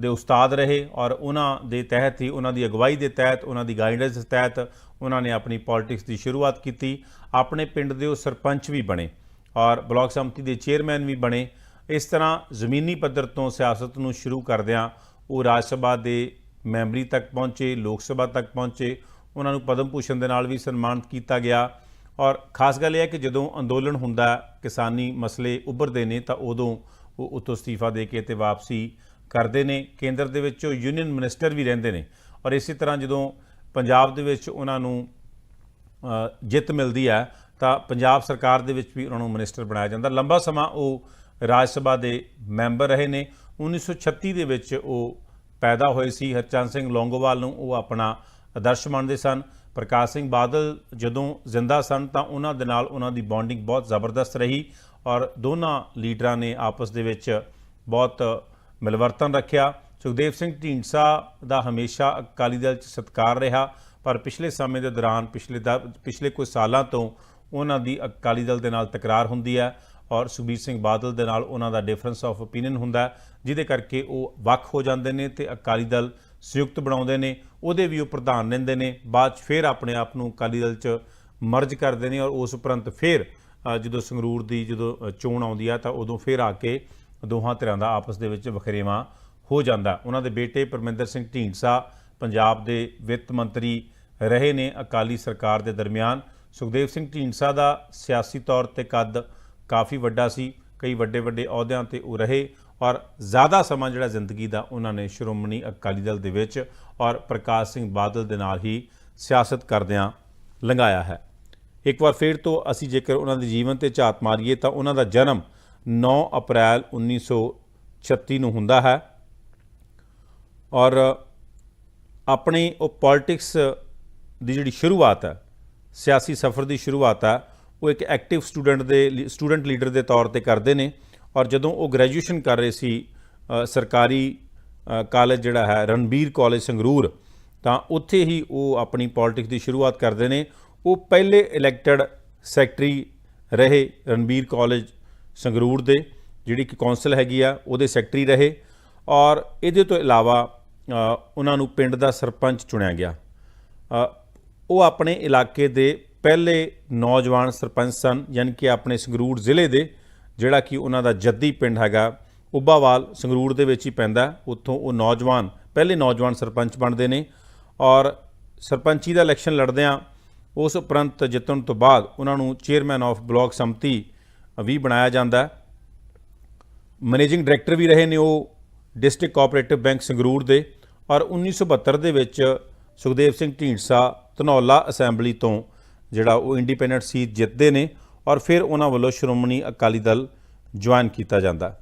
ਦੇ ਉਸਤਾਦ ਰਹੇ ਔਰ ਉਹਨਾਂ ਦੇ ਤਹਿਤ ਹੀ, ਉਹਨਾਂ ਦੀ ਅਗਵਾਈ ਦੇ ਤਹਿਤ, ਉਹਨਾਂ ਦੀ ਗਾਈਡੈਂਸ ਤਹਿਤ ਉਹਨਾਂ ਨੇ ਆਪਣੀ ਪੋਲਿਟਿਕਸ ਦੀ ਸ਼ੁਰੂਆਤ ਕੀਤੀ। ਆਪਣੇ ਪਿੰਡ ਦੇ ਉਹ ਸਰਪੰਚ ਵੀ ਬਣੇ ਔਰ ਬਲਾਕ ਸੰਮਤੀ ਦੇ ਚੇਅਰਮੈਨ ਵੀ ਬਣੇ। ਇਸ ਤਰ੍ਹਾਂ ਜ਼ਮੀਨੀ ਪੱਧਰ ਤੋਂ ਸਿਆਸਤ ਨੂੰ ਸ਼ੁਰੂ ਕਰਦਿਆਂ ਉਹ ਰਾਜ ਸਭਾ ਦੇ ਮੈਂਬਰੀ ਤੱਕ ਪਹੁੰਚੇ, ਲੋਕ ਸਭਾ ਤੱਕ ਪਹੁੰਚੇ। ਉਹਨਾਂ ਨੂੰ ਪਦਮ ਭੂਸ਼ਣ ਦੇ ਨਾਲ ਵੀ ਸਨਮਾਨਿਤ ਕੀਤਾ ਗਿਆ ਔਰ ਖਾਸ ਗੱਲ ਇਹ ਹੈ ਕਿ ਜਦੋਂ ਅੰਦੋਲਨ ਹੁੰਦਾ, ਕਿਸਾਨੀ ਮਸਲੇ ਉੱਭਰਦੇ ਨੇ ਤਾਂ ਉਦੋਂ ਉਹ ਉਤੋਂ ਅਸਤੀਫਾ ਦੇ ਕੇ ਤੇ ਵਾਪਸੀ ਕਰਦੇ ਨੇ। ਕੇਂਦਰ ਦੇ ਵਿੱਚ ਉਹ ਯੂਨੀਅਨ ਮਿਨਿਸਟਰ ਵੀ ਰਹਿੰਦੇ ਨੇ ਔਰ ਇਸੇ ਤਰ੍ਹਾਂ ਜਦੋਂ ਪੰਜਾਬ ਦੇ ਵਿੱਚ ਉਹਨਾਂ ਨੂੰ ਜਿੱਤ ਮਿਲਦੀ ਹੈ, ਤਾਂ ਪੰਜਾਬ ਸਰਕਾਰ ਦੇ ਵਿੱਚ ਵੀ ਉਹਨਾਂ ਨੂੰ ਮਿਨਿਸਟਰ ਬਣਾਇਆ ਜਾਂਦਾ। ਲੰਬਾ ਸਮਾਂ ਉਹ ਰਾਜ ਸਭਾ ਦੇ ਮੈਂਬਰ ਰਹੇ ਨੇ। 1936 ਦੇ ਵਿੱਚ ਉਹ ਪੈਦਾ ਹੋਏ ਸੀ। ਹਰਚੰਦ ਸਿੰਘ ਲੌਂਗੋਵਾਲ ਨੂੰ ਉਹ ਆਪਣਾ ਆਦਰਸ਼ ਮੰਨਦੇ ਸਨ। ਪ੍ਰਕਾਸ਼ ਸਿੰਘ ਬਾਦਲ ਜਦੋਂ ਜ਼ਿੰਦਾ ਸਨ ਤਾਂ ਉਹਨਾਂ ਦੇ ਨਾਲ ਉਹਨਾਂ ਦੀ ਬੌਂਡਿੰਗ ਬਹੁਤ ਜ਼ਬਰਦਸਤ ਰਹੀ ਔਰ ਦੋਨਾਂ ਲੀਡਰਾਂ ਨੇ ਆਪਸ ਦੇ ਵਿੱਚ ਬਹੁਤ ਮਿਲਵਰਤਨ ਰੱਖਿਆ। ਸੁਖਦੇਵ ਸਿੰਘ ਢੀਂਡਸਾ ਦਾ ਹਮੇਸ਼ਾ ਅਕਾਲੀ ਦਲ 'ਚ ਸਤਿਕਾਰ ਰਿਹਾ, ਪਰ ਪਿਛਲੇ ਸਮੇਂ ਦੇ ਦੌਰਾਨ ਪਿਛਲੇ ਦਾ, ਪਿਛਲੇ ਕੁਝ ਸਾਲਾਂ ਤੋਂ ਉਹਨਾਂ ਦੀ ਅਕਾਲੀ ਦਲ ਦੇ ਨਾਲ ਤਕਰਾਰ ਹੁੰਦੀ ਹੈ ਔਰ ਸੁਖਬੀਰ ਸਿੰਘ ਬਾਦਲ ਦੇ ਨਾਲ ਉਹਨਾਂ ਦਾ ਡਿਫਰੈਂਸ ਆਫ ਓਪੀਨੀਅਨ ਹੁੰਦਾ ਜਿਹਦੇ ਕਰਕੇ ਉਹ ਵੱਖ ਹੋ ਜਾਂਦੇ ਨੇ ਤੇ ਅਕਾਲੀ ਦਲ ਸੰਯੁਕਤ ਬਣਾਉਂਦੇ ਨੇ, ਉਹਦੇ ਵੀ ਉਹ ਪ੍ਰਧਾਨ ਰਹਿੰਦੇ ਨੇ, ਬਾਅਦ 'ਚ ਫਿਰ ਆਪਣੇ ਆਪ ਨੂੰ ਅਕਾਲੀ ਦਲ 'ਚ ਮਰਜ ਕਰਦੇ ਨੇ ਔਰ ਉਸ ਉਪਰੰਤ ਫਿਰ ਜਦੋਂ ਸੰਗਰੂਰ ਦੀ ਜਦੋਂ ਚੋਣ ਆਉਂਦੀ ਆ ਤਾਂ ਉਦੋਂ ਫਿਰ ਆ ਕੇ ਦੋਹਾਂ ਧਿਰਾਂ ਦਾ ਆਪਸ ਦੇ ਵਿੱਚ ਵਖਰੇਵਾਂ ਹੋ ਜਾਂਦਾ। ਉਹਨਾਂ ਦੇ ਬੇਟੇ ਪਰਮਿੰਦਰ ਸਿੰਘ ਢੀਂਡਸਾ ਪੰਜਾਬ ਦੇ ਵਿੱਤ ਮੰਤਰੀ ਰਹੇ ਨੇ। ਅਕਾਲੀ ਸਰਕਾਰ ਦੇ ਦਰਮਿਆਨ ਸੁਖਦੇਵ ਸਿੰਘ ਢੀਂਡਸਾ ਦਾ ਸਿਆਸੀ ਤੌਰ ਤੇ ਕੱਦ ਕਾਫੀ ਵੱਡਾ ਸੀ। ਕਈ ਵੱਡੇ ਵੱਡੇ ਅਹੁਦਿਆਂ ਤੇ ਉਹ ਰਹੇ ਔਰ ਜ਼ਿਆਦਾ ਸਮਾਂ ਜਿਹੜਾ ਜ਼ਿੰਦਗੀ ਦਾ ਉਹਨਾਂ ਨੇ ਸ਼੍ਰੋਮਣੀ ਅਕਾਲੀ ਦਲ ਦੇ ਵਿੱਚ ਔਰ ਪ੍ਰਕਾਸ਼ ਸਿੰਘ ਬਾਦਲ ਦੇ ਨਾਲ ਹੀ ਸਿਆਸਤ ਕਰਦਿਆਂ ਲੰਘਾਇਆ ਹੈ। ਇੱਕ ਵਾਰ ਫਿਰ ਤੋਂ ਅਸੀਂ ਜੇਕਰ ਉਹਨਾਂ ਦੇ ਜੀਵਨ ਤੇ ਝਾਤ ਮਾਰੀਏ ਤਾਂ ਉਹਨਾਂ ਦਾ ਜਨਮ 9 ਅਪ੍ਰੈਲ 1936 ਨੂੰ ਹੁੰਦਾ ਹੈ। ਔਰ ਆਪਣੀ ਉਹ ਪੋਲਿਟਿਕਸ ਦੀ ਜਿਹੜੀ ਸ਼ੁਰੂਆਤ ਹੈ, ਸਿਆਸੀ ਸਫ਼ਰ ਦੀ ਸ਼ੁਰੂਆਤ ਆ ਉਹ ਇੱਕ ਐਕਟਿਵ ਸਟੂਡੈਂਟ ਦੇ ਸਟੂਡੈਂਟ ਲੀਡਰ ਦੇ ਤੌਰ ਤੇ ਕਰਦੇ ਨੇ ਔਰ ਜਦੋਂ ਉਹ ਗ੍ਰੈਜੂਏਸ਼ਨ ਕਰ ਰਹੇ ਸੀ ਸਰਕਾਰੀ ਕਾਲਜ ਜਿਹੜਾ ਹੈ, ਰਣਬੀਰ ਕਾਲਜ ਸੰਗਰੂਰ, ਤਾਂ ਉੱਥੇ ਹੀ ਉਹ ਆਪਣੀ ਪੋਲਿਟਿਕਸ ਦੀ ਸ਼ੁਰੂਆਤ ਕਰਦੇ ਨੇ। ਉਹ ਪਹਿਲੇ ਇਲੈਕਟਡ ਸੈਕਟਰੀ ਰਹੇ ਰਣਬੀਰ ਕਾਲਜ ਸੰਗਰੂਰ ਦੇ, ਜਿਹੜੀ ਕਿ ਕੌਂਸਲ ਹੈਗੀ ਆ, ਉਹਦੇ ਸੈਕਟਰੀ ਰਹੇ ਔਰ ਇਹਦੇ ਤੋਂ ਇਲਾਵਾ ਉਹਨਾਂ ਨੂੰ ਪਿੰਡ ਦਾ ਸਰਪੰਚ ਚੁਣਿਆ ਗਿਆ। ਉਹ ਆਪਣੇ ਇਲਾਕੇ ਦੇ ਪਹਿਲੇ ਨੌਜਵਾਨ ਸਰਪੰਚ ਸਨ, ਯਾਨੀ ਕਿ ਆਪਣੇ ਸੰਗਰੂਰ ਜ਼ਿਲ੍ਹੇ ਦੇ, ਜਿਹੜਾ ਕਿ ਉਹਨਾਂ ਦਾ ਜੱਦੀ ਪਿੰਡ ਹੈਗਾ ਉੱਬਾਵਾਲ ਸੰਗਰੂਰ ਦੇ ਵਿੱਚ ਹੀ ਪੈਂਦਾ। ਉੱਥੋਂ ਉਹ ਨੌਜਵਾਨ, ਪਹਿਲੇ ਨੌਜਵਾਨ ਸਰਪੰਚ ਬਣਦੇ ਨੇ ਔਰ ਸਰਪੰਚੀ ਦਾ ਇਲੈਕਸ਼ਨ ਲੜਦਿਆਂ ਉਸ ਉਪਰੰਤ ਜਿੱਤਣ ਤੋਂ ਬਾਅਦ ਉਹਨਾਂ ਨੂੰ ਚੇਅਰਮੈਨ ਆਫ ਬਲਾਕ ਸੰਮਤੀ ਵੀ ਬਣਾਇਆ ਜਾਂਦਾ। ਮੈਨੇਜਿੰਗ ਡਾਇਰੈਕਟਰ ਵੀ ਰਹੇ ਨੇ ਉਹ। ਡਿਸਟ੍ਰਿਕਟ ਕੋਆਪਰੇਟਿਵ ਬੈਂਕ ਸੰਗਰੂਰ ਦੇ ਔਰ 1972 ਦੇ ਵਿੱਚ ਸੁਖਦੇਵ ਸਿੰਘ ਢੀਂਡਸਾ ਧਨੌਲਾ ਅਸੈਂਬਲੀ ਤੋਂ ਜਿਹੜਾ ਉਹ ਇੰਡੀਪੈਂਡੈਂਟ ਸੀਟ ਜਿੱਤਦੇ ਨੇ ਔਰ ਫਿਰ ਉਹਨਾਂ ਵੱਲੋਂ ਸ਼੍ਰੋਮਣੀ ਅਕਾਲੀ ਦਲ ਜੁਆਇਨ ਕੀਤਾ ਜਾਂਦਾ।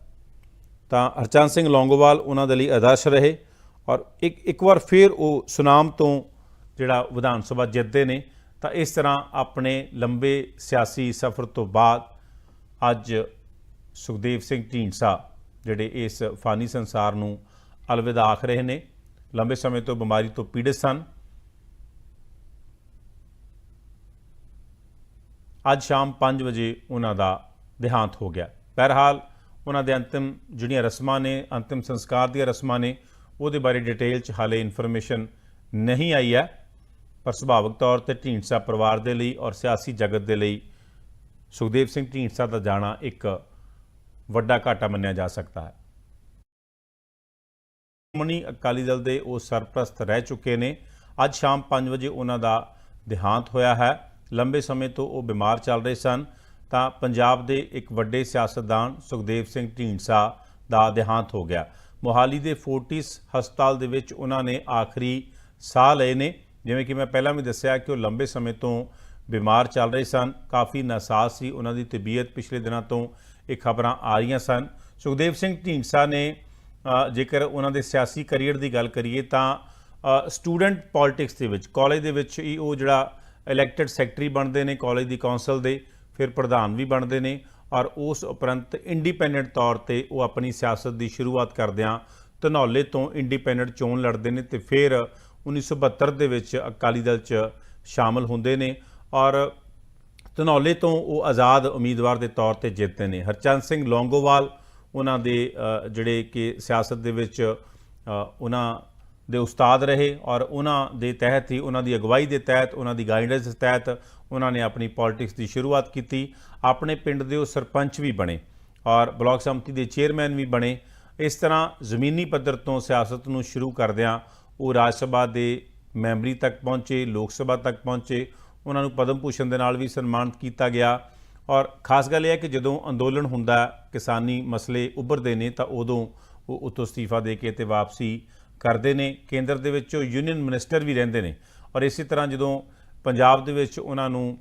ਤਾਂ ਹਰਚੰਦ ਸਿੰਘ ਲੌਂਗੋਵਾਲ ਉਹਨਾਂ ਦੇ ਲਈ ਆਦਰਸ਼ ਰਹੇ ਔਰ ਇੱਕ ਇੱਕ ਵਾਰ ਫਿਰ ਉਹ ਸੁਨਾਮ ਤੋਂ ਜਿਹੜਾ ਵਿਧਾਨ ਸਭਾ ਜਿੱਤਦੇ ਨੇ, ਤਾਂ ਇਸ ਤਰ੍ਹਾਂ ਆਪਣੇ ਲੰਬੇ ਸਿਆਸੀ ਸਫ਼ਰ ਤੋਂ ਬਾਅਦ ਅੱਜ ਸੁਖਦੇਵ ਸਿੰਘ ਢੀਂਡਸਾ ਜਿਹੜੇ ਇਸ ਫਾਨੀ ਸੰਸਾਰ ਨੂੰ ਅਲਵਿਦਾ ਆਖ ਰਹੇ ਨੇ, ਲੰਬੇ ਸਮੇਂ ਤੋਂ ਬਿਮਾਰੀ ਤੋਂ ਪੀੜਿਤ ਸਨ। ਅੱਜ ਸ਼ਾਮ 5 ਵਜੇ ਉਹਨਾਂ ਦਾ ਦੇਹਾਂਤ ਹੋ ਗਿਆ। ਬਹਰਹਾਲ, ਉਹਨਾਂ ਦੇ ਅੰਤਿਮ ਜਿਹੜੀਆਂ ਰਸਮਾਂ ਨੇ, ਅੰਤਿਮ ਸੰਸਕਾਰ ਦੀਆਂ ਰਸਮਾਂ ਨੇ, ਉਹਦੇ ਬਾਰੇ ਡਿਟੇਲ 'ਚ ਹਾਲੇ ਇਨਫੋਰਮੇਸ਼ਨ ਨਹੀਂ ਆਈ ਹੈ। ਪਰ ਸੁਭਾਵਿਕ ਤੌਰ ਤੇ ਢੀਂਡਸਾ ਪਰਿਵਾਰ ਦੇ ਲਈ ਔਰ ਸਿਆਸੀ ਜਗਤ ਦੇ ਲਈ ਸੁਖਦੇਵ ਸਿੰਘ ਢੀਂਡਸਾ ਦਾ ਜਾਣਾ ਇੱਕ ਵੱਡਾ ਘਾਟਾ ਮੰਨਿਆ ਜਾ ਸਕਦਾ ਹੈ। ਸ਼੍ਰੋਮਣੀ ਅਕਾਲੀ ਦਲ ਦੇ ਉਹ ਸਰਪ੍ਰਸਤ ਰਹਿ ਚੁੱਕੇ ਨੇ। ਅੱਜ ਸ਼ਾਮ 5 ਵਜੇ ਉਹਨਾਂ ਦਾ ਦੇਹਾਂਤ ਹੋਇਆ ਹੈ। ਲੰਬੇ ਸਮੇਂ ਤੋਂ ਉਹ ਬਿਮਾਰ ਚੱਲ ਰਹੇ ਸਨ। ਤਾਂ ਪੰਜਾਬ ਦੇ ਇੱਕ ਵੱਡੇ ਸਿਆਸਤਦਾਨ ਸੁਖਦੇਵ ਸਿੰਘ ਢੀਂਡਸਾ ਦਾ ਦੇਹਾਂਤ ਹੋ ਗਿਆ। ਮੋਹਾਲੀ ਦੇ ਫੋਰਟਿਸ ਹਸਪਤਾਲ ਦੇ ਵਿੱਚ ਉਹਨਾਂ ਨੇ ਆਖਰੀ ਸਾਹ ਲਏ ਨੇ। ਜਿਵੇਂ ਕਿ ਮੈਂ ਪਹਿਲਾਂ ਵੀ ਦੱਸਿਆ ਕਿ ਉਹ ਲੰਬੇ ਸਮੇਂ ਤੋਂ ਬਿਮਾਰ ਚੱਲ ਰਹੇ ਸਨ। ਕਾਫੀ ਨਾਸਾਜ਼ ਸੀ। ਉਹਨਾਂ ਦੀ ਤਬੀਅਤ ਪਿਛਲੇ ਦਿਨਾਂ ਤੋਂ ਇਹ ਖਬਰਾਂ ਆ ਰਹੀਆਂ ਸਨ। ਸੁਖਦੇਵ ਸਿੰਘ ਢੀਂਡਸਾ ਨੇ ਜੇਕਰ ਉਹਨਾਂ ਦੇ ਸਿਆਸੀ ਕੈਰੀਅਰ ਦੀ ਗੱਲ ਕਰੀਏ ਤਾਂ ਸਟੂਡੈਂਟ ਪੋਲਿਟਿਕਸ ਦੇ ਵਿੱਚ, ਕਾਲਜ ਦੇ ਵਿੱਚ ਹੀ ਉਹ ਜਿਹੜਾ ਇਲੈਕਟਿਡ ਸੈਕਟਰੀ ਬਣਦੇ ਨੇ, ਕਾਲਜ ਦੀ ਕੌਂਸਲ ਦੇ, ਫਿਰ ਪ੍ਰਧਾਨ ਵੀ ਬਣਦੇ ਨੇ ਔਰ ਉਸ ਉਪਰੰਤ ਇੰਡੀਪੈਂਡੈਂਟ ਤੌਰ ਤੇ ਉਹ ਆਪਣੀ ਸਿਆਸਤ ਦੀ ਸ਼ੁਰੂਆਤ ਕਰਦਿਆਂ ਧਨੌਲੇ ਤੋਂ ਇੰਡੀਪੈਂਡੈਂਟ ਚੋਣ ਲੜਦੇ ਨੇ ਤੇ ਫਿਰ 1972 ਦੇ ਵਿੱਚ ਅਕਾਲੀ ਦਲ 'ਚ ਸ਼ਾਮਲ ਹੁੰਦੇ ਨੇ ਔਰ ਧਨੌਲੇ ਤੋਂ ਉਹ ਆਜ਼ਾਦ ਉਮੀਦਵਾਰ ਦੇ ਤੌਰ ਤੇ ਜਿੱਤਦੇ ਨੇ। ਹਰਚੰਦ ਸਿੰਘ ਲੌਂਗੋਵਾਲ, ਉਹਨਾਂ ਦੇ ਜਿਹੜੇ ਕਿ ਸਿਆਸਤ ਦੇ ਵਿੱਚ ਉਹਨਾਂ ਦੇ ਉਸਤਾਦ ਰਹੇ ਔਰ ਉਹਨਾਂ ਦੇ ਤਹਿਤ ਹੀ, ਉਹਨਾਂ ਦੀ ਅਗਵਾਈ ਦੇ ਤਹਿਤ, ਉਹਨਾਂ ਦੀ ਗਾਈਡੈਂਸ ਦੇ ਤਹਿਤ ਉਹਨਾਂ ਨੇ ਆਪਣੀ ਪੋਲਿਟਿਕਸ ਦੀ ਸ਼ੁਰੂਆਤ ਕੀਤੀ। ਆਪਣੇ ਪਿੰਡ ਦੇ ਉਹ ਸਰਪੰਚ ਵੀ ਬਣੇ ਔਰ ਬਲਾਕ ਸੰਮਤੀ ਦੇ ਚੇਅਰਮੈਨ ਵੀ ਬਣੇ। ਇਸ ਤਰ੍ਹਾਂ ਜ਼ਮੀਨੀ ਪੱਧਰ ਤੋਂ ਸਿਆਸਤ ਨੂੰ ਸ਼ੁਰੂ ਕਰਦਿਆਂ ਉਹ ਰਾਜ ਸਭਾ ਦੇ ਮੈਂਬਰੀ ਤੱਕ ਪਹੁੰਚੇ, ਲੋਕ ਸਭਾ ਤੱਕ ਪਹੁੰਚੇ। ਉਹਨਾਂ ਨੂੰ ਪਦਮ ਭੂਸ਼ਣ ਦੇ ਨਾਲ ਵੀ ਸਨਮਾਨਿਤ ਕੀਤਾ ਗਿਆ। ਔਰ ਖਾਸ ਗੱਲ ਇਹ ਹੈ ਕਿ ਜਦੋਂ ਅੰਦੋਲਨ ਹੁੰਦਾ ਕਿਸਾਨੀ ਮਸਲੇ ਉੱਭਰਦੇ ਨੇ ਤਾਂ ਉਦੋਂ ਉਹ ਉਤੋਂ ਅਸਤੀਫਾ ਦੇ ਕੇ ਤੇ ਵਾਪਸੀ ਕਰਦੇ ਨੇ। ਕੇਂਦਰ ਦੇ ਵਿੱਚ ਉਹ ਯੂਨੀਅਨ ਮਿਨਿਸਟਰ ਵੀ ਰਹਿੰਦੇ ਨੇ। ਔਰ ਇਸੇ ਤਰ੍ਹਾਂ ਜਦੋਂ ਪੰਜਾਬ ਦੇ ਵਿੱਚ ਉਹਨਾਂ ਨੂੰ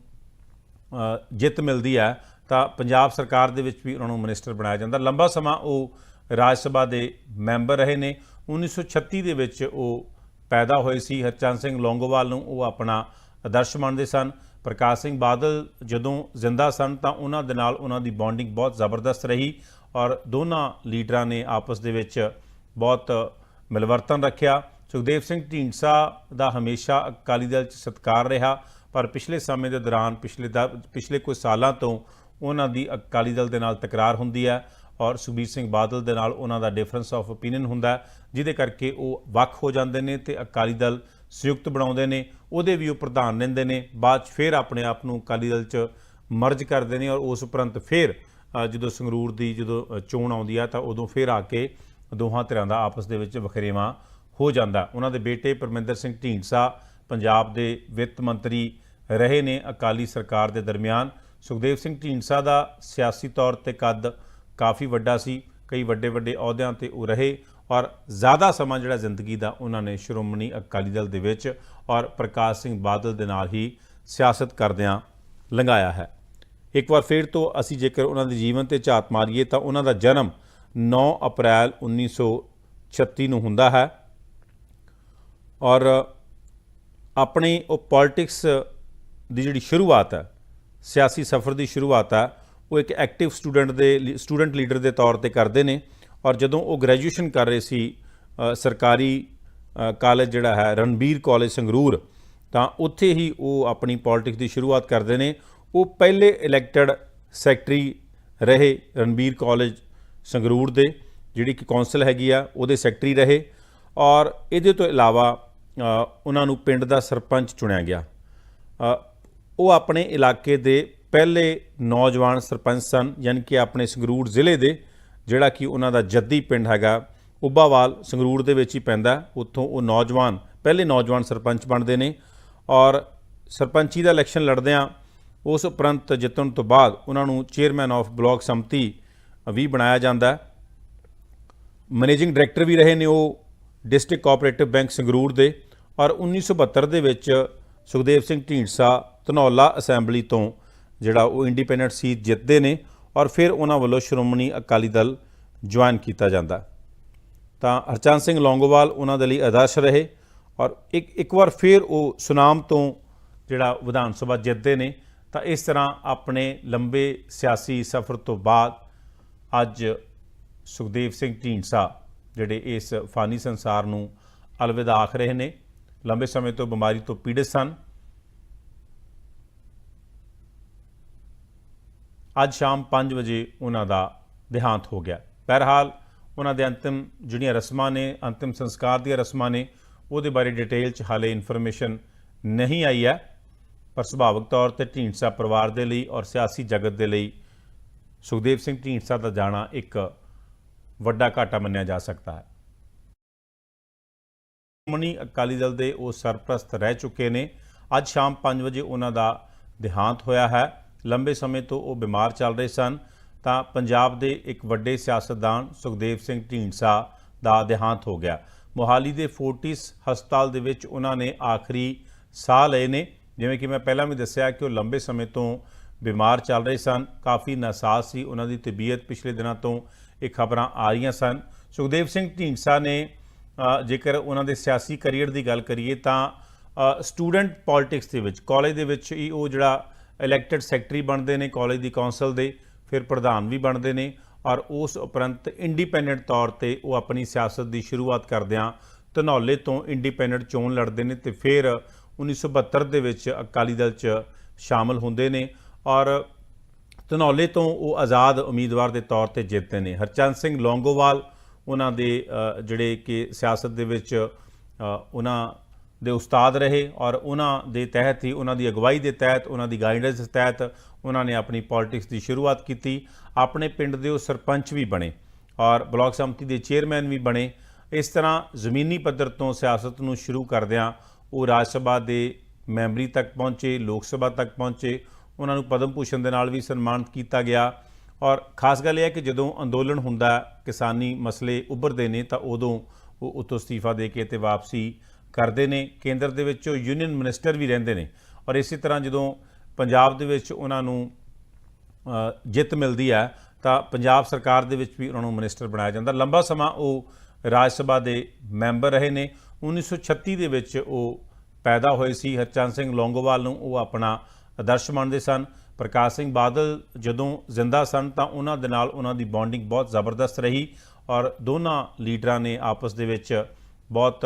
ਜਿੱਤ ਮਿਲਦੀ ਹੈ, ਤਾਂ ਪੰਜਾਬ ਸਰਕਾਰ ਦੇ ਵਿੱਚ ਵੀ ਉਹਨਾਂ ਨੂੰ ਮਿਨਿਸਟਰ ਬਣਾਇਆ ਜਾਂਦਾ। ਲੰਬਾ ਸਮਾਂ ਉਹ ਰਾਜ ਸਭਾ ਦੇ ਮੈਂਬਰ ਰਹੇ ਨੇ। 1936 ਦੇ ਵਿੱਚ ਉਹ ਪੈਦਾ ਹੋਏ ਸੀ। ਹਰਚੰਦ ਸਿੰਘ ਲੌਂਗੋਵਾਲ ਨੂੰ ਉਹ ਆਪਣਾ ਆਦਰਸ਼ ਮੰਨਦੇ ਸਨ। ਪ੍ਰਕਾਸ਼ ਸਿੰਘ ਬਾਦਲ ਜਦੋਂ ਜ਼ਿੰਦਾ ਸਨ ਤਾਂ ਉਹਨਾਂ ਦੇ ਨਾਲ ਉਹਨਾਂ ਦੀ ਬੌਂਡਿੰਗ ਬਹੁਤ ਜ਼ਬਰਦਸਤ ਰਹੀ ਔਰ ਦੋਨਾਂ ਲੀਡਰਾਂ ਨੇ ਆਪਸ ਦੇ ਵਿੱਚ ਬਹੁਤ ਮਿਲਵਰਤਨ ਰੱਖਿਆ। ਸੁਖਦੇਵ ਸਿੰਘ ਢੀਂਡਸਾ ਦਾ ਹਮੇਸ਼ਾ ਅਕਾਲੀ ਦਲ 'ਚ ਸਤਿਕਾਰ ਰਿਹਾ, ਪਰ ਪਿਛਲੇ ਸਮੇਂ ਦੇ ਦੌਰਾਨ ਪਿਛਲੇ ਦਾ, ਪਿਛਲੇ ਕੁਝ ਸਾਲਾਂ ਤੋਂ ਉਹਨਾਂ ਦੀ ਅਕਾਲੀ ਦਲ ਦੇ ਨਾਲ ਤਕਰਾਰ ਹੁੰਦੀ ਹੈ ਔਰ ਸੁਖਬੀਰ ਸਿੰਘ ਬਾਦਲ ਦੇ ਨਾਲ ਉਹਨਾਂ ਦਾ ਡਿਫਰੈਂਸ ਆਫ ਓਪੀਨੀਅਨ ਹੁੰਦਾ ਜਿਹਦੇ ਕਰਕੇ ਉਹ ਵੱਖ ਹੋ ਜਾਂਦੇ ਨੇ ਤੇ ਅਕਾਲੀ ਦਲ ਸੰਯੁਕਤ ਬਣਾਉਂਦੇ ਨੇ, ਉਹਦੇ ਵੀ ਉਹ ਪ੍ਰਧਾਨ ਰਹਿੰਦੇ ਨੇ, ਬਾਅਦ 'ਚ ਫਿਰ ਆਪਣੇ ਆਪ ਨੂੰ ਅਕਾਲੀ ਦਲ 'ਚ ਮਰਜ ਕਰਦੇ ਨੇ ਔਰ ਉਸ ਉਪਰੰਤ ਫਿਰ ਜਦੋਂ ਸੰਗਰੂਰ ਦੀ ਜਦੋਂ ਚੋਣ ਆਉਂਦੀ ਆ ਤਾਂ ਉਦੋਂ ਫਿਰ ਆ ਕੇ ਦੋਹਾਂ ਧਿਰਾਂ ਦਾ ਆਪਸ ਦੇ ਵਿੱਚ ਵਖਰੇਵਾਂ ਹੋ ਜਾਂਦਾ। ਉਹਨਾਂ ਦੇ ਬੇਟੇ ਪਰਮਿੰਦਰ ਸਿੰਘ ਢੀਂਡਸਾ ਪੰਜਾਬ ਦੇ ਵਿੱਤ ਮੰਤਰੀ ਰਹੇ ਨੇ ਅਕਾਲੀ ਸਰਕਾਰ ਦੇ ਦਰਮਿਆਨ। ਸੁਖਦੇਵ ਸਿੰਘ ਢੀਂਡਸਾ ਦਾ ਸਿਆਸੀ ਤੌਰ ਤੇ ਕੱਦ ਕਾਫੀ ਵੱਡਾ ਸੀ, ਕਈ ਵੱਡੇ ਵੱਡੇ ਅਹੁਦਿਆਂ ਤੇ ਉਹ ਰਹੇ। ਔਰ ਜ਼ਿਆਦਾ ਸਮਾਂ ਜਿਹੜਾ ਜ਼ਿੰਦਗੀ ਦਾ ਉਹਨਾਂ ਨੇ ਸ਼੍ਰੋਮਣੀ ਅਕਾਲੀ ਦਲ ਦੇ ਵਿੱਚ ਔਰ ਪ੍ਰਕਾਸ਼ ਸਿੰਘ ਬਾਦਲ ਦੇ ਨਾਲ ਹੀ ਸਿਆਸਤ ਕਰਦਿਆਂ ਲੰਘਾਇਆ ਹੈ। ਇੱਕ ਵਾਰ ਫਿਰ ਤੋਂ ਅਸੀਂ ਜੇਕਰ ਉਹਨਾਂ ਦੇ ਜੀਵਨ ਤੇ ਝਾਤ ਮਾਰੀਏ ਤਾਂ ਉਹਨਾਂ ਦਾ ਜਨਮ 9 ਅਪ੍ਰੈਲ 1936 ਨੂੰ ਹੁੰਦਾ ਹੈ ਔਰ ਆਪਣੀ ਉਹ ਪੋਲਿਟਿਕਸ ਦੀ ਜਿਹੜੀ ਸ਼ੁਰੂਆਤ ਹੈ, ਸਿਆਸੀ ਸਫ਼ਰ ਦੀ ਸ਼ੁਰੂਆਤ ਹੈ, ਉਹ ਇੱਕ ਐਕਟਿਵ ਸਟੂਡੈਂਟ ਦੇ ਸਟੂਡੈਂਟ ਲੀਡਰ ਦੇ ਤੌਰ ਤੇ ਕਰਦੇ ਨੇ। ਔਰ ਜਦੋਂ ਉਹ ਗ੍ਰੈਜੂਏਸ਼ਨ ਕਰ ਰਹੇ ਸੀ ਸਰਕਾਰੀ ਕਾਲਜ ਜਿਹੜਾ ਹੈ, ਰਣਬੀਰ ਕਾਲਜ ਸੰਗਰੂਰ, ਤਾਂ ਉੱਥੇ ਹੀ ਉਹ ਆਪਣੀ ਪੋਲਿਟਿਕਸ ਦੀ ਸ਼ੁਰੂਆਤ ਕਰਦੇ ਨੇ। ਉਹ ਪਹਿਲੇ ਇਲੈਕਟਡ ਸੈਕਟਰੀ ਰਹੇ ਰਣਬੀਰ ਕਾਲਜ ਸੰਗਰੂਰ ਦੇ, ਜਿਹੜੀ ਕਿ ਕੌਂਸਲ ਹੈਗੀ ਆ, ਉਹਦੇ ਸੈਕਟਰੀ ਰਹੇ। ਔਰ ਇਹਦੇ ਤੋਂ ਇਲਾਵਾ ਉਹਨਾਂ ਨੂੰ ਪਿੰਡ ਦਾ ਸਰਪੰਚ ਚੁਣਿਆ ਗਿਆ। ਉਹ ਆਪਣੇ ਇਲਾਕੇ ਦੇ ਪਹਿਲੇ ਨੌਜਵਾਨ ਸਰਪੰਚ ਸਨ, ਯਾਨੀ ਕਿ ਆਪਣੇ ਸੰਗਰੂਰ ਜ਼ਿਲ੍ਹੇ ਦੇ ਜਿਹੜਾ ਕਿ ਉਹਨਾਂ ਦਾ ਜੱਦੀ ਪਿੰਡ ਹੈਗਾ ਉੱਬਾਵਾਲ ਸੰਗਰੂਰ ਦੇ ਵਿੱਚ ਹੀ ਪੈਂਦਾ ਉੱਥੋਂ ਉਹ ਨੌਜਵਾਨ, ਪਹਿਲੇ ਨੌਜਵਾਨ ਸਰਪੰਚ ਬਣਦੇ ਨੇ ਔਰ ਸਰਪੰਚੀ ਦਾ ਇਲੈਕਸ਼ਨ ਲੜਦਿਆਂ ਉਸ ਉਪਰੰਤ ਜਿੱਤਣ ਤੋਂ ਬਾਅਦ ਉਹਨਾਂ ਨੂੰ ਚੇਅਰਮੈਨ ਆਫ ਬਲਾਕ ਸੰਮਤੀ ਵੀ ਬਣਾਇਆ ਜਾਂਦਾ ਮੈਨੇਜਿੰਗ ਡਾਇਰੈਕਟਰ ਵੀ ਰਹੇ ਨੇ ਉਹ ਡਿਸਟ੍ਰਿਕਟ ਕੋਆਪਰੇਟਿਵ ਬੈਂਕ ਸੰਗਰੂਰ ਦੇ ਔਰ 1972 ਦੇ ਵਿੱਚ ਸੁਖਦੇਵ ਸਿੰਘ ਢੀਂਡਸਾ ਧਨੌਲਾ ਅਸੈਂਬਲੀ ਤੋਂ ਜਿਹੜਾ ਉਹ ਇੰਡੀਪੈਂਡੈਂਟ ਸੀਟ ਜਿੱਤਦੇ ਨੇ ਔਰ ਫਿਰ ਉਹਨਾਂ ਵੱਲੋਂ ਸ਼੍ਰੋਮਣੀ ਅਕਾਲੀ ਦਲ ਜੁਆਇਨ ਕੀਤਾ ਜਾਂਦਾ। ਤਾਂ ਹਰਚੰਦ ਸਿੰਘ ਲੌਂਗੋਵਾਲ ਉਹਨਾਂ ਦੇ ਲਈ ਆਦਰਸ਼ ਰਹੇ ਔਰ ਇੱਕ ਇੱਕ ਵਾਰ ਫਿਰ ਉਹ ਸੁਨਾਮ ਤੋਂ ਜਿਹੜਾ ਵਿਧਾਨ ਸਭਾ ਜਿੱਤਦੇ ਨੇ, ਤਾਂ ਇਸ ਤਰ੍ਹਾਂ ਆਪਣੇ ਲੰਬੇ ਸਿਆਸੀ ਸਫ਼ਰ ਤੋਂ ਬਾਅਦ ਅੱਜ ਸੁਖਦੇਵ ਸਿੰਘ ਢੀਂਡਸਾ ਜਿਹੜੇ ਇਸ ਫਾਨੀ ਸੰਸਾਰ ਨੂੰ ਅਲਵਿਦਾ ਆਖ ਰਹੇ ਨੇ। ਲੰਬੇ ਸਮੇਂ ਤੋਂ ਬਿਮਾਰੀ ਤੋਂ ਪੀੜਤ ਸਨ। ਅੱਜ ਸ਼ਾਮ 5 ਵਜੇ ਉਹਨਾਂ ਦਾ ਦੇਹਾਂਤ ਹੋ ਗਿਆ। ਬਹਰਹਾਲ, ਉਹਨਾਂ ਦੇ ਅੰਤਿਮ ਜਿਹੜੀਆਂ ਰਸਮਾਂ ਨੇ, ਅੰਤਿਮ ਸੰਸਕਾਰ ਦੀਆਂ ਰਸਮਾਂ ਨੇ, ਉਹਦੇ ਬਾਰੇ ਡਿਟੇਲ 'ਚ ਹਾਲੇ ਇਨਫੋਰਮੇਸ਼ਨ ਨਹੀਂ ਆਈ ਹੈ। ਪਰ ਸੁਭਾਵਿਕ ਤੌਰ ਤੇ ਢੀਂਡਸਾ ਪਰਿਵਾਰ ਦੇ ਲਈ ਔਰ ਸਿਆਸੀ ਜਗਤ ਦੇ ਲਈ ਸੁਖਦੇਵ ਸਿੰਘ ਢੀਂਡਸਾ ਦਾ ਜਾਣਾ ਇੱਕ ਵੱਡਾ ਘਾਟਾ ਮੰਨਿਆ ਜਾ ਸਕਦਾ ਹੈ। ਸ਼੍ਰੋਮਣੀ ਅਕਾਲੀ ਦਲ ਦੇ ਉਹ ਸਰਪ੍ਰਸਤ ਰਹਿ ਚੁੱਕੇ ਨੇ। ਅੱਜ ਸ਼ਾਮ 5 ਵਜੇ ਉਹਨਾਂ ਦਾ ਦੇਹਾਂਤ ਹੋਇਆ ਹੈ। ਲੰਬੇ ਸਮੇਂ ਤੋਂ ਉਹ ਬਿਮਾਰ ਚੱਲ ਰਹੇ ਸਨ, ਤਾਂ ਪੰਜਾਬ ਦੇ ਇੱਕ ਵੱਡੇ ਸਿਆਸਤਦਾਨ ਸੁਖਦੇਵ ਸਿੰਘ ਢੀਂਡਸਾ ਦਾ ਦੇਹਾਂਤ ਹੋ ਗਿਆ। ਮੋਹਾਲੀ ਦੇ ਫੋਰਟਿਸ ਹਸਪਤਾਲ ਦੇ ਵਿੱਚ ਉਹਨਾਂ ਨੇ ਆਖਰੀ ਸਾਹ ਲਏ ਨੇ। ਜਿਵੇਂ ਕਿ ਮੈਂ ਪਹਿਲਾਂ ਵੀ ਦੱਸਿਆ ਕਿ ਉਹ ਲੰਬੇ ਸਮੇਂ ਤੋਂ ਬਿਮਾਰ ਚੱਲ ਰਹੇ ਸਨ। ਕਾਫੀ ਨਾਸਾਜ਼ ਸੀ। ਉਹਨਾਂ ਦੀ ਤਬੀਅਤ ਪਿਛਲੇ ਦਿਨਾਂ ਤੋਂ ਇਹ ਖਬਰਾਂ ਆ ਰਹੀਆਂ ਸਨ। ਸੁਖਦੇਵ ਸਿੰਘ ਢੀਂਡਸਾ ਨੇ ਜੇਕਰ ਉਹਨਾਂ ਦੇ ਸਿਆਸੀ ਕੈਰੀਅਰ ਦੀ ਗੱਲ ਕਰੀਏ ਤਾਂ ਸਟੂਡੈਂਟ ਪੋਲਿਟਿਕਸ ਦੇ ਵਿੱਚ, ਕਾਲਜ ਦੇ ਵਿੱਚ ਹੀ ਉਹ ਜਿਹੜਾ ਇਲੈਕਟਿਡ ਸੈਕਟਰੀ ਬਣਦੇ ਨੇ ਕਾਲਜ ਦੀ ਕੌਂਸਲ ਦੇ, ਫਿਰ ਪ੍ਰਧਾਨ ਵੀ ਬਣਦੇ ਨੇ ਔਰ ਉਸ ਉਪਰੰਤ ਇੰਡੀਪੈਂਡੈਂਟ ਤੌਰ ਤੇ ਉਹ ਆਪਣੀ ਸਿਆਸਤ ਦੀ ਸ਼ੁਰੂਆਤ ਕਰਦਿਆਂ ਧਨੌਲੇ ਤੋਂ ਇੰਡੀਪੈਂਡੈਂਟ ਚੋਣ ਲੜਦੇ ਨੇ ਤੇ ਫਿਰ 1972 ਦੇ ਵਿੱਚ ਅਕਾਲੀ ਦਲ 'ਚ ਸ਼ਾਮਲ ਹੁੰਦੇ ਨੇ ਔਰ ਧਨੌਲੇ ਤੋਂ ਉਹ ਆਜ਼ਾਦ ਉਮੀਦਵਾਰ ਦੇ ਤੌਰ ਤੇ ਜਿੱਤਦੇ ਨੇ। ਹਰਚੰਦ ਸਿੰਘ ਲੌਂਗੋਵਾਲ, ਉਹਨਾਂ ਦੇ ਜਿਹੜੇ ਕਿ ਸਿਆਸਤ ਦੇ ਵਿੱਚ ਉਹਨਾਂ ਦੇ ਉਸਤਾਦ ਰਹੇ ਔਰ ਉਹਨਾਂ ਦੇ ਤਹਿਤ ਹੀ, ਉਹਨਾਂ ਦੀ ਅਗਵਾਈ ਦੇ ਤਹਿਤ, ਉਹਨਾਂ ਦੀ ਗਾਈਡੈਂਸ ਦੇ ਤਹਿਤ ਉਹਨਾਂ ਨੇ ਆਪਣੀ ਪੋਲਿਟਿਕਸ ਦੀ ਸ਼ੁਰੂਆਤ ਕੀਤੀ। ਆਪਣੇ ਪਿੰਡ ਦੇ ਉਹ ਸਰਪੰਚ ਵੀ ਬਣੇ ਔਰ ਬਲਾਕ ਸੰਮਤੀ ਦੇ ਚੇਅਰਮੈਨ ਵੀ ਬਣੇ। ਇਸ ਤਰ੍ਹਾਂ ਜ਼ਮੀਨੀ ਪੱਧਰ ਤੋਂ ਸਿਆਸਤ ਨੂੰ ਸ਼ੁਰੂ ਕਰਦਿਆਂ ਉਹ ਰਾਜ ਸਭਾ ਦੇ ਮੈਂਬਰੀ ਤੱਕ ਪਹੁੰਚੇ, ਲੋਕ ਸਭਾ ਤੱਕ ਪਹੁੰਚੇ। ਉਹਨਾਂ ਨੂੰ ਪਦਮ ਭੂਸ਼ਣ ਦੇ ਨਾਲ ਵੀ ਸਨਮਾਨਿਤ ਕੀਤਾ ਗਿਆ ਔਰ ਖਾਸ ਗੱਲ ਇਹ ਹੈ ਕਿ ਜਦੋਂ ਅੰਦੋਲਨ ਹੁੰਦਾ, ਕਿਸਾਨੀ ਮਸਲੇ ਉੱਭਰਦੇ ਨੇ ਤਾਂ ਉਦੋਂ ਉਹ ਉਤੋਂ ਅਸਤੀਫਾ ਦੇ ਕੇ ਤੇ ਵਾਪਸੀ ਕਰਦੇ ਨੇ, ਕੇਂਦਰ ਦੇ ਵਿੱਚ ਉਹ ਯੂਨੀਅਨ ਮਿਨਿਸਟਰ ਵੀ ਰਹਿੰਦੇ ਨੇ ਔਰ ਇਸੇ ਤਰ੍ਹਾਂ ਜਦੋਂ ਪੰਜਾਬ ਦੇ ਵਿੱਚ ਉਹਨਾਂ ਨੂੰ ਜਿੱਤ ਮਿਲਦੀ ਹੈ, ਤਾਂ ਪੰਜਾਬ ਸਰਕਾਰ ਦੇ ਵਿੱਚ ਵੀ ਉਹਨਾਂ ਨੂੰ ਮਿਨਿਸਟਰ ਬਣਾਇਆ ਜਾਂਦਾ। ਲੰਬਾ ਸਮਾਂ ਉਹ ਰਾਜ ਸਭਾ ਦੇ ਮੈਂਬਰ ਰਹੇ ਨੇ। 1936 ਦੇ ਵਿੱਚ ਉਹ ਪੈਦਾ ਹੋਏ ਸੀ। ਹਰਚੰਦ ਸਿੰਘ ਲੌਂਗੋਵਾਲ ਨੂੰ ਉਹ ਆਪਣਾ ਆਦਰਸ਼ ਮੰਨਦੇ ਸਨ। ਪ੍ਰਕਾਸ਼ ਸਿੰਘ ਬਾਦਲ ਜਦੋਂ ਜ਼ਿੰਦਾ ਸਨ ਤਾਂ ਉਹਨਾਂ ਦੇ ਨਾਲ ਉਹਨਾਂ ਦੀ ਬੌਂਡਿੰਗ ਬਹੁਤ ਜ਼ਬਰਦਸਤ ਰਹੀ ਔਰ ਦੋਨਾਂ ਲੀਡਰਾਂ ਨੇ ਆਪਸ ਦੇ ਵਿੱਚ ਬਹੁਤ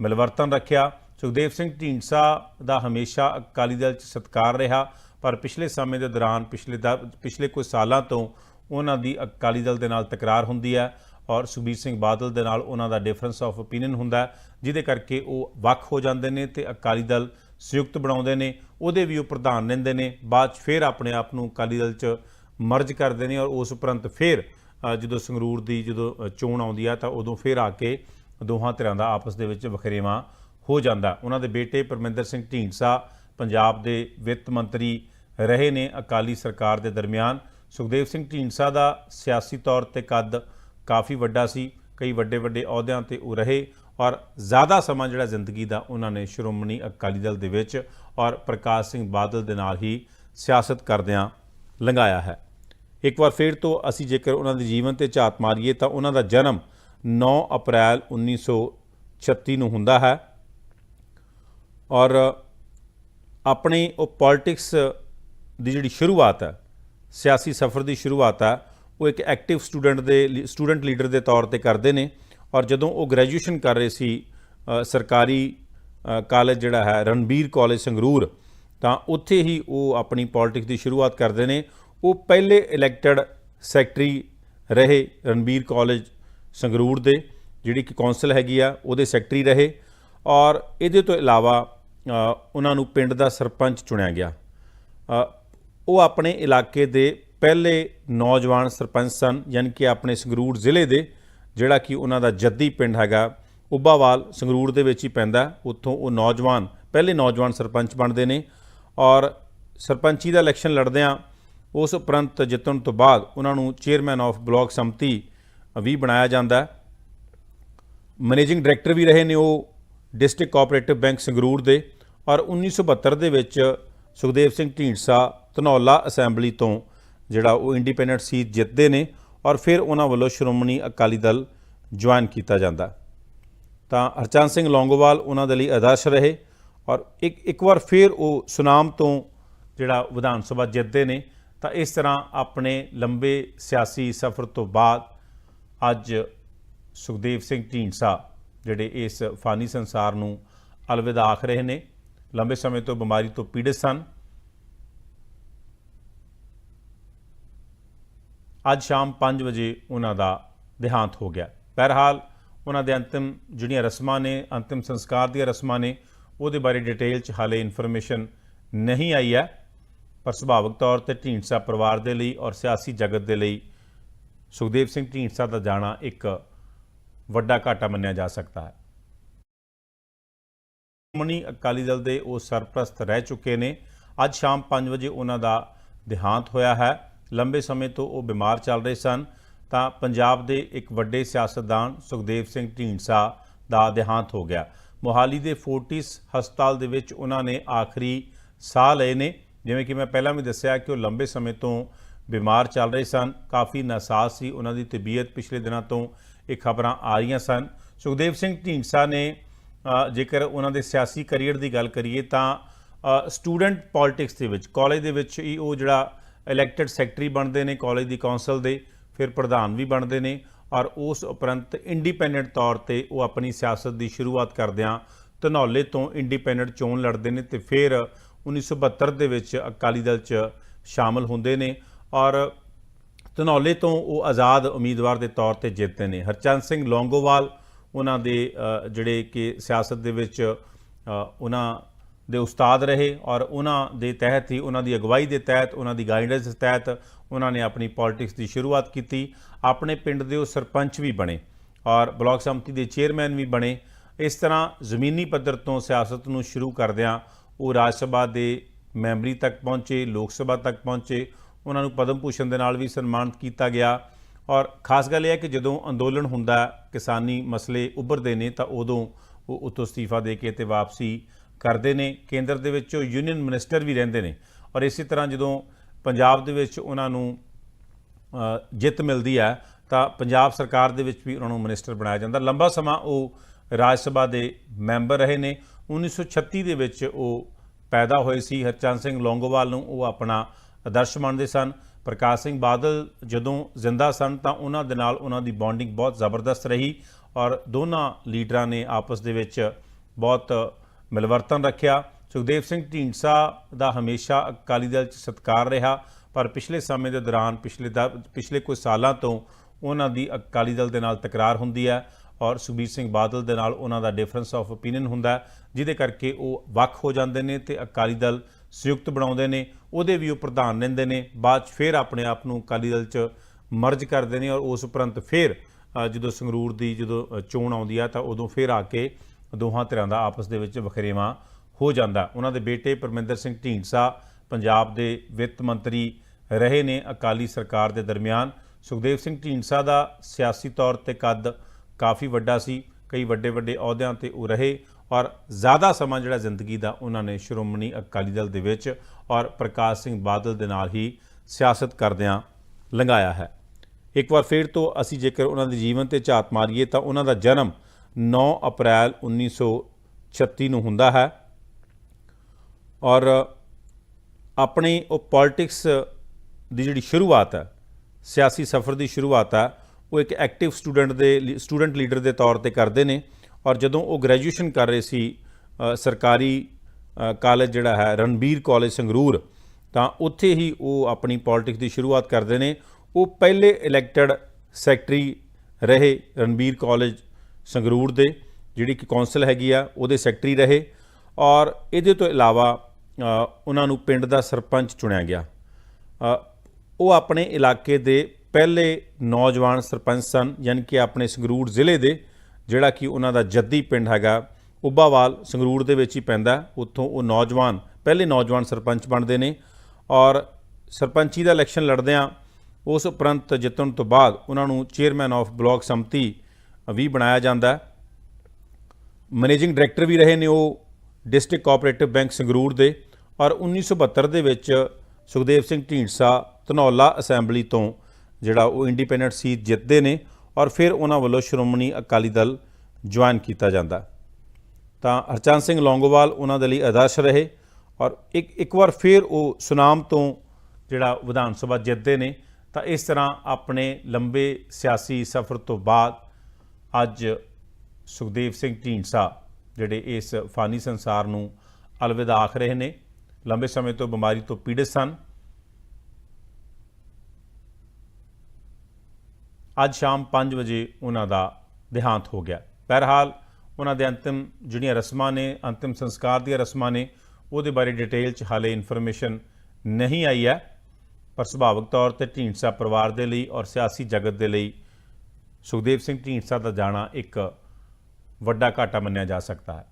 ਮਿਲਵਰਤਨ ਰੱਖਿਆ। ਸੁਖਦੇਵ ਸਿੰਘ ਢੀਂਡਸਾ ਦਾ ਹਮੇਸ਼ਾ ਅਕਾਲੀ ਦਲ 'ਚ ਸਤਿਕਾਰ ਰਿਹਾ, ਪਰ ਪਿਛਲੇ ਸਮੇਂ ਦੇ ਦੌਰਾਨ ਪਿਛਲੇ ਦਾ, ਪਿਛਲੇ ਕੁਝ ਸਾਲਾਂ ਤੋਂ ਉਹਨਾਂ ਦੀ ਅਕਾਲੀ ਦਲ ਦੇ ਨਾਲ ਤਕਰਾਰ ਹੁੰਦੀ ਹੈ ਔਰ ਸੁਖਬੀਰ ਸਿੰਘ ਬਾਦਲ ਦੇ ਨਾਲ ਉਹਨਾਂ ਦਾ ਡਿਫਰੈਂਸ ਆਫ ਓਪੀਨੀਅਨ ਹੁੰਦਾ ਜਿਹਦੇ ਕਰਕੇ ਉਹ ਵੱਖ ਹੋ ਜਾਂਦੇ ਨੇ ਤੇ ਅਕਾਲੀ ਦਲ ਸੰਯੁਕਤ ਬਣਾਉਂਦੇ ਨੇ, ਉਹਦੇ ਵੀ ਉਹ ਪ੍ਰਧਾਨ ਰਹਿੰਦੇ ਨੇ, ਬਾਅਦ 'ਚ ਫਿਰ ਆਪਣੇ ਆਪ ਨੂੰ ਅਕਾਲੀ ਦਲ 'ਚ ਮਰਜ ਕਰਦੇ ਨੇ ਔਰ ਉਸ ਉਪਰੰਤ ਫਿਰ ਜਦੋਂ ਸੰਗਰੂਰ ਦੀ ਜਦੋਂ ਚੋਣ ਆਉਂਦੀ ਆ ਤਾਂ ਉਦੋਂ ਫਿਰ ਆ ਕੇ ਦੋਹਾਂ ਧਿਰਾਂ ਦਾ ਆਪਸ ਦੇ ਵਿੱਚ ਵਖਰੇਵਾਂ ਹੋ ਜਾਂਦਾ। ਉਹਨਾਂ ਦੇ ਬੇਟੇ ਪਰਮਿੰਦਰ ਸਿੰਘ ਢੀਂਡਸਾ ਪੰਜਾਬ ਦੇ ਵਿੱਤ ਮੰਤਰੀ ਰਹੇ ਨੇ। ਅਕਾਲੀ ਸਰਕਾਰ ਦੇ ਦਰਮਿਆਨ ਸੁਖਦੇਵ ਸਿੰਘ ਢੀਂਡਸਾ ਦਾ ਸਿਆਸੀ ਤੌਰ ਤੇ ਕੱਦ ਕਾਫੀ ਵੱਡਾ ਸੀ। ਕਈ ਵੱਡੇ ਵੱਡੇ ਅਹੁਦਿਆਂ ਤੇ ਉਹ ਰਹੇ ਔਰ ਜ਼ਿਆਦਾ ਸਮਾਂ ਜਿਹੜਾ ਜ਼ਿੰਦਗੀ ਦਾ ਉਹਨਾਂ ਨੇ ਸ਼੍ਰੋਮਣੀ ਅਕਾਲੀ ਦਲ ਦੇ ਵਿੱਚ ਔਰ ਪ੍ਰਕਾਸ਼ ਸਿੰਘ ਬਾਦਲ ਦੇ ਨਾਲ ਹੀ ਸਿਆਸਤ ਕਰਦਿਆਂ ਲੰਘਾਇਆ ਹੈ। ਇੱਕ ਵਾਰ ਫਿਰ ਤੋਂ ਅਸੀਂ ਜੇਕਰ ਉਹਨਾਂ ਦੇ ਜੀਵਨ ਤੇ ਝਾਤ ਮਾਰੀਏ ਤਾਂ ਉਹਨਾਂ ਦਾ ਜਨਮ 9 ਅਪ੍ਰੈਲ 1936 ਨੂੰ ਹੁੰਦਾ ਹੈ ਔਰ ਆਪਣੀ ਉਹ ਪੋਲਿਟਿਕਸ ਦੀ ਜਿਹੜੀ ਸ਼ੁਰੂਆਤ ਹੈ, ਸਿਆਸੀ ਸਫ਼ਰ ਦੀ ਸ਼ੁਰੂਆਤ ਹੈ, ਉਹ ਇੱਕ ਐਕਟਿਵ ਸਟੂਡੈਂਟ ਦੇ ਸਟੂਡੈਂਟ ਲੀਡਰ ਦੇ ਤੌਰ ਤੇ ਕਰਦੇ ਨੇ ਔਰ ਜਦੋਂ ਉਹ ਗ੍ਰੈਜੂਏਸ਼ਨ ਕਰ ਰਹੇ ਸੀ ਸਰਕਾਰੀ ਕਾਲਜ ਜਿਹੜਾ ਹੈ, ਰਣਬੀਰ ਕਾਲਜ ਸੰਗਰੂਰ, ਤਾਂ ਉੱਥੇ ਹੀ ਉਹ ਆਪਣੀ ਪੋਲਿਟਿਕਸ ਦੀ ਸ਼ੁਰੂਆਤ ਕਰਦੇ ਨੇ। ਉਹ ਪਹਿਲੇ ਇਲੈਕਟਡ ਸੈਕਟਰੀ ਰਹੇ ਰਣਬੀਰ ਕਾਲਜ ਸੰਗਰੂਰ ਦੇ, ਜਿਹੜੀ ਕਿ ਕੌਂਸਲ ਹੈਗੀ ਆ, ਉਹਦੇ ਸੈਕਟਰੀ ਰਹੇ ਔਰ ਇਹਦੇ ਤੋਂ ਇਲਾਵਾ ਉਹਨਾਂ ਨੂੰ ਪਿੰਡ ਦਾ ਸਰਪੰਚ ਚੁਣਿਆ ਗਿਆ। ਉਹ ਆਪਣੇ ਇਲਾਕੇ ਦੇ ਪਹਿਲੇ ਨੌਜਵਾਨ ਸਰਪੰਚ ਸਨ, ਯਾਨੀ ਕਿ ਆਪਣੇ ਸੰਗਰੂਰ ਜ਼ਿਲ੍ਹੇ ਦੇ, ਜਿਹੜਾ ਕਿ ਉਹਨਾਂ ਦਾ ਜੱਦੀ ਪਿੰਡ ਹੈਗਾ ਉੱਬਾਵਾਲ ਸੰਗਰੂਰ ਦੇ ਵਿੱਚ ਹੀ ਪੈਂਦਾ। ਉੱਥੋਂ ਉਹ ਨੌਜਵਾਨ, ਪਹਿਲੇ ਨੌਜਵਾਨ ਸਰਪੰਚ ਬਣਦੇ ਨੇ ਔਰ ਸਰਪੰਚੀ ਦਾ ਇਲੈਕਸ਼ਨ ਲੜਦਿਆਂ ਉਸ ਉਪਰੰਤ ਜਿੱਤਣ ਤੋਂ ਬਾਅਦ ਉਹਨਾਂ ਨੂੰ ਚੇਅਰਮੈਨ ਆਫ ਬਲਾਕ ਸੰਮਤੀ ਵੀ ਬਣਾਇਆ ਜਾਂਦਾ ਮੈਨੇਜਿੰਗ ਡਾਇਰੈਕਟਰ ਵੀ ਰਹੇ ਨੇ ਉਹ, ਡਿਸਟ੍ਰਿਕਟ ਕੋਆਪਰੇਟਿਵ ਬੈਂਕ ਸੰਗਰੂਰ ਦੇ। ਔਰ 1972 ਦੇ ਵਿੱਚ ਸੁਖਦੇਵ ਸਿੰਘ ਢੀਂਡਸਾ ਧਨੌਲਾ ਅਸੈਂਬਲੀ ਤੋਂ ਜਿਹੜਾ ਉਹ ਇੰਡੀਪੈਂਡੈਂਟ ਸੀਟ ਜਿੱਤਦੇ ਨੇ ਔਰ ਫਿਰ ਉਹਨਾਂ ਵੱਲੋਂ ਸ਼੍ਰੋਮਣੀ ਅਕਾਲੀ ਦਲ ਜੁਆਇਨ ਕੀਤਾ ਜਾਂਦਾ। ਤਾਂ ਹਰਚੰਦ ਸਿੰਘ ਲੌਂਗੋਵਾਲ ਉਹਨਾਂ ਦੇ ਲਈ ਆਦਰਸ਼ ਰਹੇ ਔਰ ਇੱਕ ਇੱਕ ਵਾਰ ਫਿਰ ਉਹ ਸੁਨਾਮ ਤੋਂ ਜਿਹੜਾ ਵਿਧਾਨ ਸਭਾ ਜਿੱਤਦੇ ਨੇ, ਤਾਂ ਇਸ ਤਰ੍ਹਾਂ ਆਪਣੇ ਲੰਬੇ ਸਿਆਸੀ ਸਫ਼ਰ ਤੋਂ ਬਾਅਦ ਅੱਜ ਸੁਖਦੇਵ ਸਿੰਘ ਢੀਂਡਸਾ ਜਿਹੜੇ ਇਸ ਫਾਨੀ ਸੰਸਾਰ ਨੂੰ ਅਲਵਿਦਾ ਆਖ ਰਹੇ ਨੇ, ਲੰਬੇ ਸਮੇਂ ਤੋਂ ਬਿਮਾਰੀ ਤੋਂ ਪੀੜਤ ਸਨ। ਅੱਜ ਸ਼ਾਮ 5 ਵਜੇ ਉਹਨਾਂ ਦਾ ਦੇਹਾਂਤ ਹੋ ਗਿਆ। ਬਹਰਹਾਲ ਉਹਨਾਂ ਦੇ ਅੰਤਿਮ ਜਿਹੜੀਆਂ ਰਸਮਾਂ ਨੇ, ਅੰਤਿਮ ਸੰਸਕਾਰ ਦੀਆਂ ਰਸਮਾਂ ਨੇ, ਉਹਦੇ ਬਾਰੇ ਡਿਟੇਲ 'ਚ ਹਾਲੇ ਇਨਫੋਰਮੇਸ਼ਨ ਨਹੀਂ ਆਈ ਹੈ। ਪਰ ਸੁਭਾਵਿਕ ਤੌਰ ਤੇ ਢੀਂਡਸਾ ਪਰਿਵਾਰ ਦੇ ਲਈ ਔਰ ਸਿਆਸੀ ਜਗਤ ਦੇ ਲਈ ਸੁਖਦੇਵ ਸਿੰਘ ਢੀਂਡਸਾ ਦਾ ਜਾਣਾ ਇੱਕ ਵੱਡਾ ਘਾਟਾ ਮੰਨਿਆ ਜਾ ਸਕਦਾ ਹੈ। ਸ਼੍ਰੋਮਣੀ ਅਕਾਲੀ ਦਲ ਦੇ ਉਹ ਸਰਪ੍ਰਸਤ ਰਹਿ ਚੁੱਕੇ ਨੇ। ਅੱਜ ਸ਼ਾਮ 5 ਵਜੇ ਉਹਨਾਂ ਦਾ ਦੇਹਾਂਤ ਹੋਇਆ ਹੈ। ਲੰਬੇ ਸਮੇਂ ਤੋਂ ਉਹ ਬਿਮਾਰ ਚੱਲ ਰਹੇ ਸਨ। ਤਾਂ ਪੰਜਾਬ ਦੇ ਇੱਕ ਵੱਡੇ ਸਿਆਸਤਦਾਨ ਸੁਖਦੇਵ ਸਿੰਘ ਢੀਂਡਸਾ ਦਾ ਦੇਹਾਂਤ ਹੋ ਗਿਆ। ਮੋਹਾਲੀ ਦੇ ਫੋਰਟਿਸ ਹਸਪਤਾਲ ਦੇ ਵਿੱਚ ਉਹਨਾਂ ਨੇ ਆਖਰੀ ਸਾਹ ਲਏ ਨੇ। ਜਿਵੇਂ ਕਿ ਮੈਂ ਪਹਿਲਾਂ ਵੀ ਦੱਸਿਆ ਕਿ ਉਹ ਲੰਬੇ ਸਮੇਂ ਤੋਂ ਬਿਮਾਰ ਚੱਲ ਰਹੇ ਸਨ। ਕਾਫੀ ਨਾਸਾਜ਼ ਸੀ। ਉਹਨਾਂ ਦੀ ਤਬੀਅਤ ਪਿਛਲੇ ਦਿਨਾਂ ਤੋਂ ਇਹ ਖਬਰਾਂ ਆ ਰਹੀਆਂ ਸਨ। ਸੁਖਦੇਵ ਸਿੰਘ ਢੀਂਡਸਾ ਨੇ ਜੇਕਰ ਉਹਨਾਂ ਦੇ ਸਿਆਸੀ ਕੈਰੀਅਰ ਦੀ ਗੱਲ ਕਰੀਏ ਤਾਂ ਸਟੂਡੈਂਟ ਪੋਲਿਟਿਕਸ ਦੇ ਵਿੱਚ, ਕਾਲਜ ਦੇ ਵਿੱਚ ਹੀ ਉਹ ਜਿਹੜਾ ਇਲੈਕਟਿਡ ਸੈਕਟਰੀ ਬਣਦੇ ਨੇ, ਕਾਲਜ ਦੀ ਕੌਂਸਲ ਦੇ, ਫਿਰ ਪ੍ਰਧਾਨ ਵੀ ਬਣਦੇ ਨੇ ਔਰ ਉਸ ਉਪਰੰਤ ਇੰਡੀਪੈਂਡੈਂਟ ਤੌਰ ਤੇ ਉਹ ਆਪਣੀ ਸਿਆਸਤ ਦੀ ਸ਼ੁਰੂਆਤ ਕਰਦਿਆਂ ਧਨੌਲੇ ਤੋਂ ਇੰਡੀਪੈਂਡੈਂਟ ਚੋਣ ਲੜਦੇ ਨੇ ਤੇ ਫਿਰ 1972 ਦੇ ਵਿੱਚ ਅਕਾਲੀ ਦਲ 'ਚ ਸ਼ਾਮਲ ਹੁੰਦੇ ਨੇ ਔਰ ਧਨੌਲੇ ਤੋਂ ਉਹ ਆਜ਼ਾਦ ਉਮੀਦਵਾਰ ਦੇ ਤੌਰ ਤੇ ਜਿੱਤੇ ਨੇ। ਹਰਚੰਦ ਸਿੰਘ ਲੌਂਗੋਵਾਲ, ਉਹਨਾਂ ਦੇ ਜਿਹੜੇ ਕਿ ਸਿਆਸਤ ਦੇ ਵਿੱਚ ਉਹਨਾਂ ਦੇ ਉਸਤਾਦ ਰਹੇ ਔਰ ਉਹਨਾਂ ਦੇ ਤਹਿਤ ਹੀ, ਉਹਨਾਂ ਦੀ ਅਗਵਾਈ ਦੇ ਤਹਿਤ, ਉਹਨਾਂ ਦੀ ਗਾਈਡੈਂਸ ਦੇ ਤਹਿਤ ਉਹਨਾਂ ਨੇ ਆਪਣੀ ਪੋਲਿਟਿਕਸ ਦੀ ਸ਼ੁਰੂਆਤ ਕੀਤੀ। ਆਪਣੇ ਪਿੰਡ ਦੇ ਉਹ ਸਰਪੰਚ ਵੀ ਬਣੇ ਔਰ ਬਲਾਕ ਸੰਮਤੀ ਦੇ ਚੇਅਰਮੈਨ ਵੀ ਬਣੇ। ਇਸ ਤਰ੍ਹਾਂ ਜ਼ਮੀਨੀ ਪੱਧਰ ਤੋਂ ਸਿਆਸਤ ਨੂੰ ਸ਼ੁਰੂ ਕਰਦਿਆਂ ਉਹ ਰਾਜ ਸਭਾ ਦੇ ਮੈਂਬਰੀ ਤੱਕ ਪਹੁੰਚੇ, ਲੋਕ ਸਭਾ ਤੱਕ ਪਹੁੰਚੇ। ਉਹਨਾਂ ਨੂੰ ਪਦਮ ਭੂਸ਼ਣ ਦੇ ਨਾਲ ਵੀ ਸਨਮਾਨਿਤ ਕੀਤਾ ਗਿਆ। ਔਰ ਖਾਸ ਗੱਲ ਇਹ ਹੈ ਕਿ ਜਦੋਂ ਅੰਦੋਲਨ ਹੁੰਦਾ, ਕਿਸਾਨੀ ਮਸਲੇ ਉੱਭਰਦੇ ਨੇ, ਤਾਂ ਉਦੋਂ ਉਹ ਉਤੋਂ ਅਸਤੀਫਾ ਦੇ ਕੇ ਤੇ ਵਾਪਸੀ ਕਰਦੇ ਨੇ। ਕੇਂਦਰ ਦੇ ਵਿੱਚ ਉਹ ਯੂਨੀਅਨ ਮਿਨਿਸਟਰ ਵੀ ਰਹਿੰਦੇ ਨੇ। ਔਰ ਇਸੇ ਤਰ੍ਹਾਂ ਜਦੋਂ ਪੰਜਾਬ ਦੇ ਵਿੱਚ ਉਹਨਾਂ ਨੂੰ ਜਿੱਤ ਮਿਲਦੀ ਹੈ, ਤਾਂ ਪੰਜਾਬ ਸਰਕਾਰ ਦੇ ਵਿੱਚ ਵੀ ਉਹਨਾਂ ਨੂੰ ਮਿਨਿਸਟਰ ਬਣਾਇਆ ਜਾਂਦਾ। ਲੰਬਾ ਸਮਾਂ ਉਹ ਰਾਜ ਸਭਾ ਦੇ ਮੈਂਬਰ ਰਹੇ ਨੇ। 1936 ਦੇ ਵਿੱਚ ਉਹ ਪੈਦਾ ਹੋਏ ਸੀ। ਹਰਚੰਦ ਸਿੰਘ ਲੌਂਗੋਵਾਲ ਨੂੰ ਉਹ ਆਪਣਾ ਆਦਰਸ਼ ਮੰਨਦੇ ਸਨ। ਪ੍ਰਕਾਸ਼ ਸਿੰਘ ਬਾਦਲ ਜਦੋਂ ਜ਼ਿੰਦਾ ਸਨ ਤਾਂ ਉਹਨਾਂ ਦੇ ਨਾਲ ਉਹਨਾਂ ਦੀ ਬੌਂਡਿੰਗ ਬਹੁਤ ਜ਼ਬਰਦਸਤ ਰਹੀ ਔਰ ਦੋਨਾਂ ਲੀਡਰਾਂ ਨੇ ਆਪਸ ਦੇ ਵਿੱਚ ਬਹੁਤ ਮਿਲਵਰਤਨ ਰੱਖਿਆ। ਸੁਖਦੇਵ ਸਿੰਘ ਢੀਂਡਸਾ ਦਾ ਹਮੇਸ਼ਾ ਅਕਾਲੀ ਦਲ 'ਚ ਸਤਿਕਾਰ ਰਿਹਾ, ਪਰ ਪਿਛਲੇ ਸਮੇਂ ਦੇ ਦੌਰਾਨ ਪਿਛਲੇ ਦਾ, ਪਿਛਲੇ ਕੁਝ ਸਾਲਾਂ ਤੋਂ ਉਹਨਾਂ ਦੀ ਅਕਾਲੀ ਦਲ ਦੇ ਨਾਲ ਤਕਰਾਰ ਹੁੰਦੀ ਹੈ ਔਰ ਸੁਖਬੀਰ ਸਿੰਘ ਬਾਦਲ ਦੇ ਨਾਲ ਉਹਨਾਂ ਦਾ ਡਿਫਰੈਂਸ ਆਫ ਓਪੀਨੀਅਨ ਹੁੰਦਾ ਜਿਹਦੇ ਕਰਕੇ ਉਹ ਵੱਖ ਹੋ ਜਾਂਦੇ ਨੇ ਤੇ ਅਕਾਲੀ ਦਲ ਸੰਯੁਕਤ ਬਣਾਉਂਦੇ ਨੇ, ਉਹਦੇ ਵੀ ਉਹ ਪ੍ਰਧਾਨ ਰਹਿੰਦੇ ਨੇ, ਬਾਅਦ 'ਚ ਫਿਰ ਆਪਣੇ ਆਪ ਨੂੰ ਅਕਾਲੀ ਦਲ 'ਚ ਮਰਜ ਕਰਦੇ ਨੇ ਔਰ ਉਸ ਉਪਰੰਤ ਫਿਰ ਜਦੋਂ ਸੰਗਰੂਰ ਦੀ ਜਦੋਂ ਚੋਣ ਆਉਂਦੀ ਆ ਤਾਂ ਉਦੋਂ ਫਿਰ ਆ ਕੇ ਦੋਹਾਂ ਧਿਰਾਂ ਦਾ ਆਪਸ ਦੇ ਵਿੱਚ ਵਖਰੇਵਾਂ ਹੋ ਜਾਂਦਾ। ਉਹਨਾਂ ਦੇ ਬੇਟੇ ਪਰਮਿੰਦਰ ਸਿੰਘ ਢੀਂਡਸਾ ਪੰਜਾਬ ਦੇ ਵਿੱਤ ਮੰਤਰੀ ਰਹੇ ਨੇ ਅਕਾਲੀ ਸਰਕਾਰ ਦੇ ਦਰਮਿਆਨ। ਸੁਖਦੇਵ ਸਿੰਘ ਢੀਂਡਸਾ ਦਾ ਸਿਆਸੀ ਤੌਰ ਤੇ ਕੱਦ ਕਾਫੀ ਵੱਡਾ ਸੀ, ਕਈ ਵੱਡੇ ਵੱਡੇ ਅਹੁਦਿਆਂ ਤੇ ਉਹ ਰਹੇ। ਔਰ ਜ਼ਿਆਦਾ ਸਮਾਂ ਜਿਹੜਾ ਜ਼ਿੰਦਗੀ ਦਾ ਉਹਨਾਂ ਨੇ ਸ਼੍ਰੋਮਣੀ ਅਕਾਲੀ ਦਲ ਦੇ ਵਿੱਚ ਔਰ ਪ੍ਰਕਾਸ਼ ਸਿੰਘ ਬਾਦਲ ਦੇ ਨਾਲ ਹੀ ਸਿਆਸਤ ਕਰਦਿਆਂ ਲੰਘਾਇਆ ਹੈ। ਇੱਕ ਵਾਰ ਫਿਰ ਤੋਂ ਅਸੀਂ ਜੇਕਰ ਉਹਨਾਂ ਦੇ ਜੀਵਨ ਤੇ ਝਾਤ ਮਾਰੀਏ ਤਾਂ ਉਹਨਾਂ ਦਾ ਜਨਮ 9 ਅਪ੍ਰੈਲ 1936 ਨੂੰ ਹੁੰਦਾ ਹੈ ਔਰ ਆਪਣੀ ਉਹ ਪੋਲਿਟਿਕਸ ਦੀ ਜਿਹੜੀ ਸ਼ੁਰੂਆਤ ਹੈ, ਸਿਆਸੀ ਸਫ਼ਰ ਦੀ ਸ਼ੁਰੂਆਤ ਹੈ, ਉਹ ਇੱਕ ਐਕਟਿਵ ਸਟੂਡੈਂਟ ਦੇ ਸਟੂਡੈਂਟ ਲੀਡਰ ਦੇ ਤੌਰ ਤੇ ਕਰਦੇ ਨੇ ਔਰ ਜਦੋਂ ਉਹ ਗ੍ਰੈਜੂਏਸ਼ਨ ਕਰ ਰਹੇ ਸੀ ਸਰਕਾਰੀ ਕਾਲਜ ਜਿਹੜਾ ਹੈ, ਰਣਬੀਰ ਕਾਲਜ ਸੰਗਰੂਰ, ਤਾਂ ਉੱਥੇ ਹੀ ਉਹ ਆਪਣੀ ਪੋਲਿਟਿਕਸ ਦੀ ਸ਼ੁਰੂਆਤ ਕਰਦੇ ਨੇ। ਉਹ ਪਹਿਲੇ ਇਲੈਕਟਡ ਸੈਕਟਰੀ ਰਹੇ ਰਣਬੀਰ ਕਾਲਜ ਸੰਗਰੂਰ ਦੇ, ਜਿਹੜੀ ਕਿ ਕੌਂਸਲ ਹੈਗੀ ਆ, ਉਹਦੇ ਸੈਕਟਰੀ ਰਹੇ ਔਰ ਇਹਦੇ ਤੋਂ ਇਲਾਵਾ ਉਹਨਾਂ ਨੂੰ ਪਿੰਡ ਦਾ ਸਰਪੰਚ ਚੁਣਿਆ ਗਿਆ। ਉਹ ਆਪਣੇ ਇਲਾਕੇ ਦੇ ਪਹਿਲੇ ਨੌਜਵਾਨ ਸਰਪੰਚ ਸਨ, ਯਾਨੀ ਕਿ ਆਪਣੇ ਸੰਗਰੂਰ ਜ਼ਿਲ੍ਹੇ ਦੇ ਜਿਹੜਾ ਕਿ ਉਹਨਾਂ ਦਾ ਜੱਦੀ ਪਿੰਡ ਹੈਗਾ ਉੱਬਾਵਾਲ ਸੰਗਰੂਰ ਦੇ ਵਿੱਚ ਹੀ ਪੈਂਦਾ ਉੱਥੋਂ ਉਹ ਨੌਜਵਾਨ, ਪਹਿਲੇ ਨੌਜਵਾਨ ਸਰਪੰਚ ਬਣਦੇ ਨੇ ਔਰ ਸਰਪੰਚੀ ਦਾ ਇਲੈਕਸ਼ਨ ਲੜਦਿਆਂ ਉਸ ਉਪਰੰਤ ਜਿੱਤਣ ਤੋਂ ਬਾਅਦ ਉਹਨਾਂ ਨੂੰ ਚੇਅਰਮੈਨ ਆਫ ਬਲਾਕ ਸੰਮਤੀ ਵੀ ਬਣਾਇਆ ਜਾਂਦਾ ਮੈਨੇਜਿੰਗ ਡਾਇਰੈਕਟਰ ਵੀ ਰਹੇ ਨੇ ਉਹ ਡਿਸਟ੍ਰਿਕਟ ਕੋਆਪਰੇਟਿਵ ਬੈਂਕ ਸੰਗਰੂਰ ਦੇ ਔਰ 1972 ਦੇ ਵਿੱਚ ਸੁਖਦੇਵ ਸਿੰਘ ਢੀਂਡਸਾ ਧਨੌਲਾ ਅਸੈਂਬਲੀ ਤੋਂ ਜਿਹੜਾ ਉਹ ਇੰਡੀਪੈਂਡੈਂਟ ਸੀਟ ਜਿੱਤਦੇ ਨੇ ਔਰ ਫਿਰ ਉਹਨਾਂ ਵੱਲੋਂ ਸ਼੍ਰੋਮਣੀ ਅਕਾਲੀ ਦਲ ਜੁਆਇਨ ਕੀਤਾ ਜਾਂਦਾ। ਤਾਂ ਹਰਚੰਦ ਸਿੰਘ ਲੌਂਗੋਵਾਲ ਉਹਨਾਂ ਦੇ ਲਈ ਆਦਰਸ਼ ਰਹੇ ਔਰ ਇੱਕ ਇੱਕ ਵਾਰ ਫਿਰ ਉਹ ਸੁਨਾਮ ਤੋਂ ਜਿਹੜਾ ਵਿਧਾਨ ਸਭਾ ਜਿੱਤਦੇ ਨੇ, ਤਾਂ ਇਸ ਤਰ੍ਹਾਂ ਆਪਣੇ ਲੰਬੇ ਸਿਆਸੀ ਸਫ਼ਰ ਤੋਂ ਬਾਅਦ ਅੱਜ ਸੁਖਦੇਵ ਸਿੰਘ ਢੀਂਡਸਾ ਜਿਹੜੇ ਇਸ ਫਾਨੀ ਸੰਸਾਰ ਨੂੰ ਅਲਵਿਦਾ ਆਖ ਰਹੇ ਨੇ। ਲੰਬੇ ਸਮੇਂ ਤੋਂ ਬਿਮਾਰੀ ਤੋਂ ਪੀੜਤ ਸਨ। ਅੱਜ ਸ਼ਾਮ 5 ਵਜੇ ਉਹਨਾਂ ਦਾ ਦੇਹਾਂਤ ਹੋ ਗਿਆ। ਬਹਰਹਾਲ, ਉਹਨਾਂ ਦੇ ਅੰਤਿਮ ਜਿਹੜੀਆਂ ਰਸਮਾਂ ਨੇ, ਅੰਤਿਮ ਸੰਸਕਾਰ ਦੀਆਂ ਰਸਮਾਂ ਨੇ, ਉਹਦੇ ਬਾਰੇ ਡਿਟੇਲ 'ਚ ਹਾਲੇ ਇਨਫੋਰਮੇਸ਼ਨ ਨਹੀਂ ਆਈ ਹੈ। ਪਰ ਸੁਭਾਵਿਕ ਤੌਰ ਤੇ ਢੀਂਡਸਾ ਪਰਿਵਾਰ ਦੇ ਲਈ ਔਰ ਸਿਆਸੀ ਜਗਤ ਦੇ ਲਈ ਸੁਖਦੇਵ ਸਿੰਘ ਢੀਂਡਸਾ ਦਾ ਜਾਣਾ ਇੱਕ ਵੱਡਾ ਘਾਟਾ ਮੰਨਿਆ ਜਾ ਸਕਦਾ ਹੈ।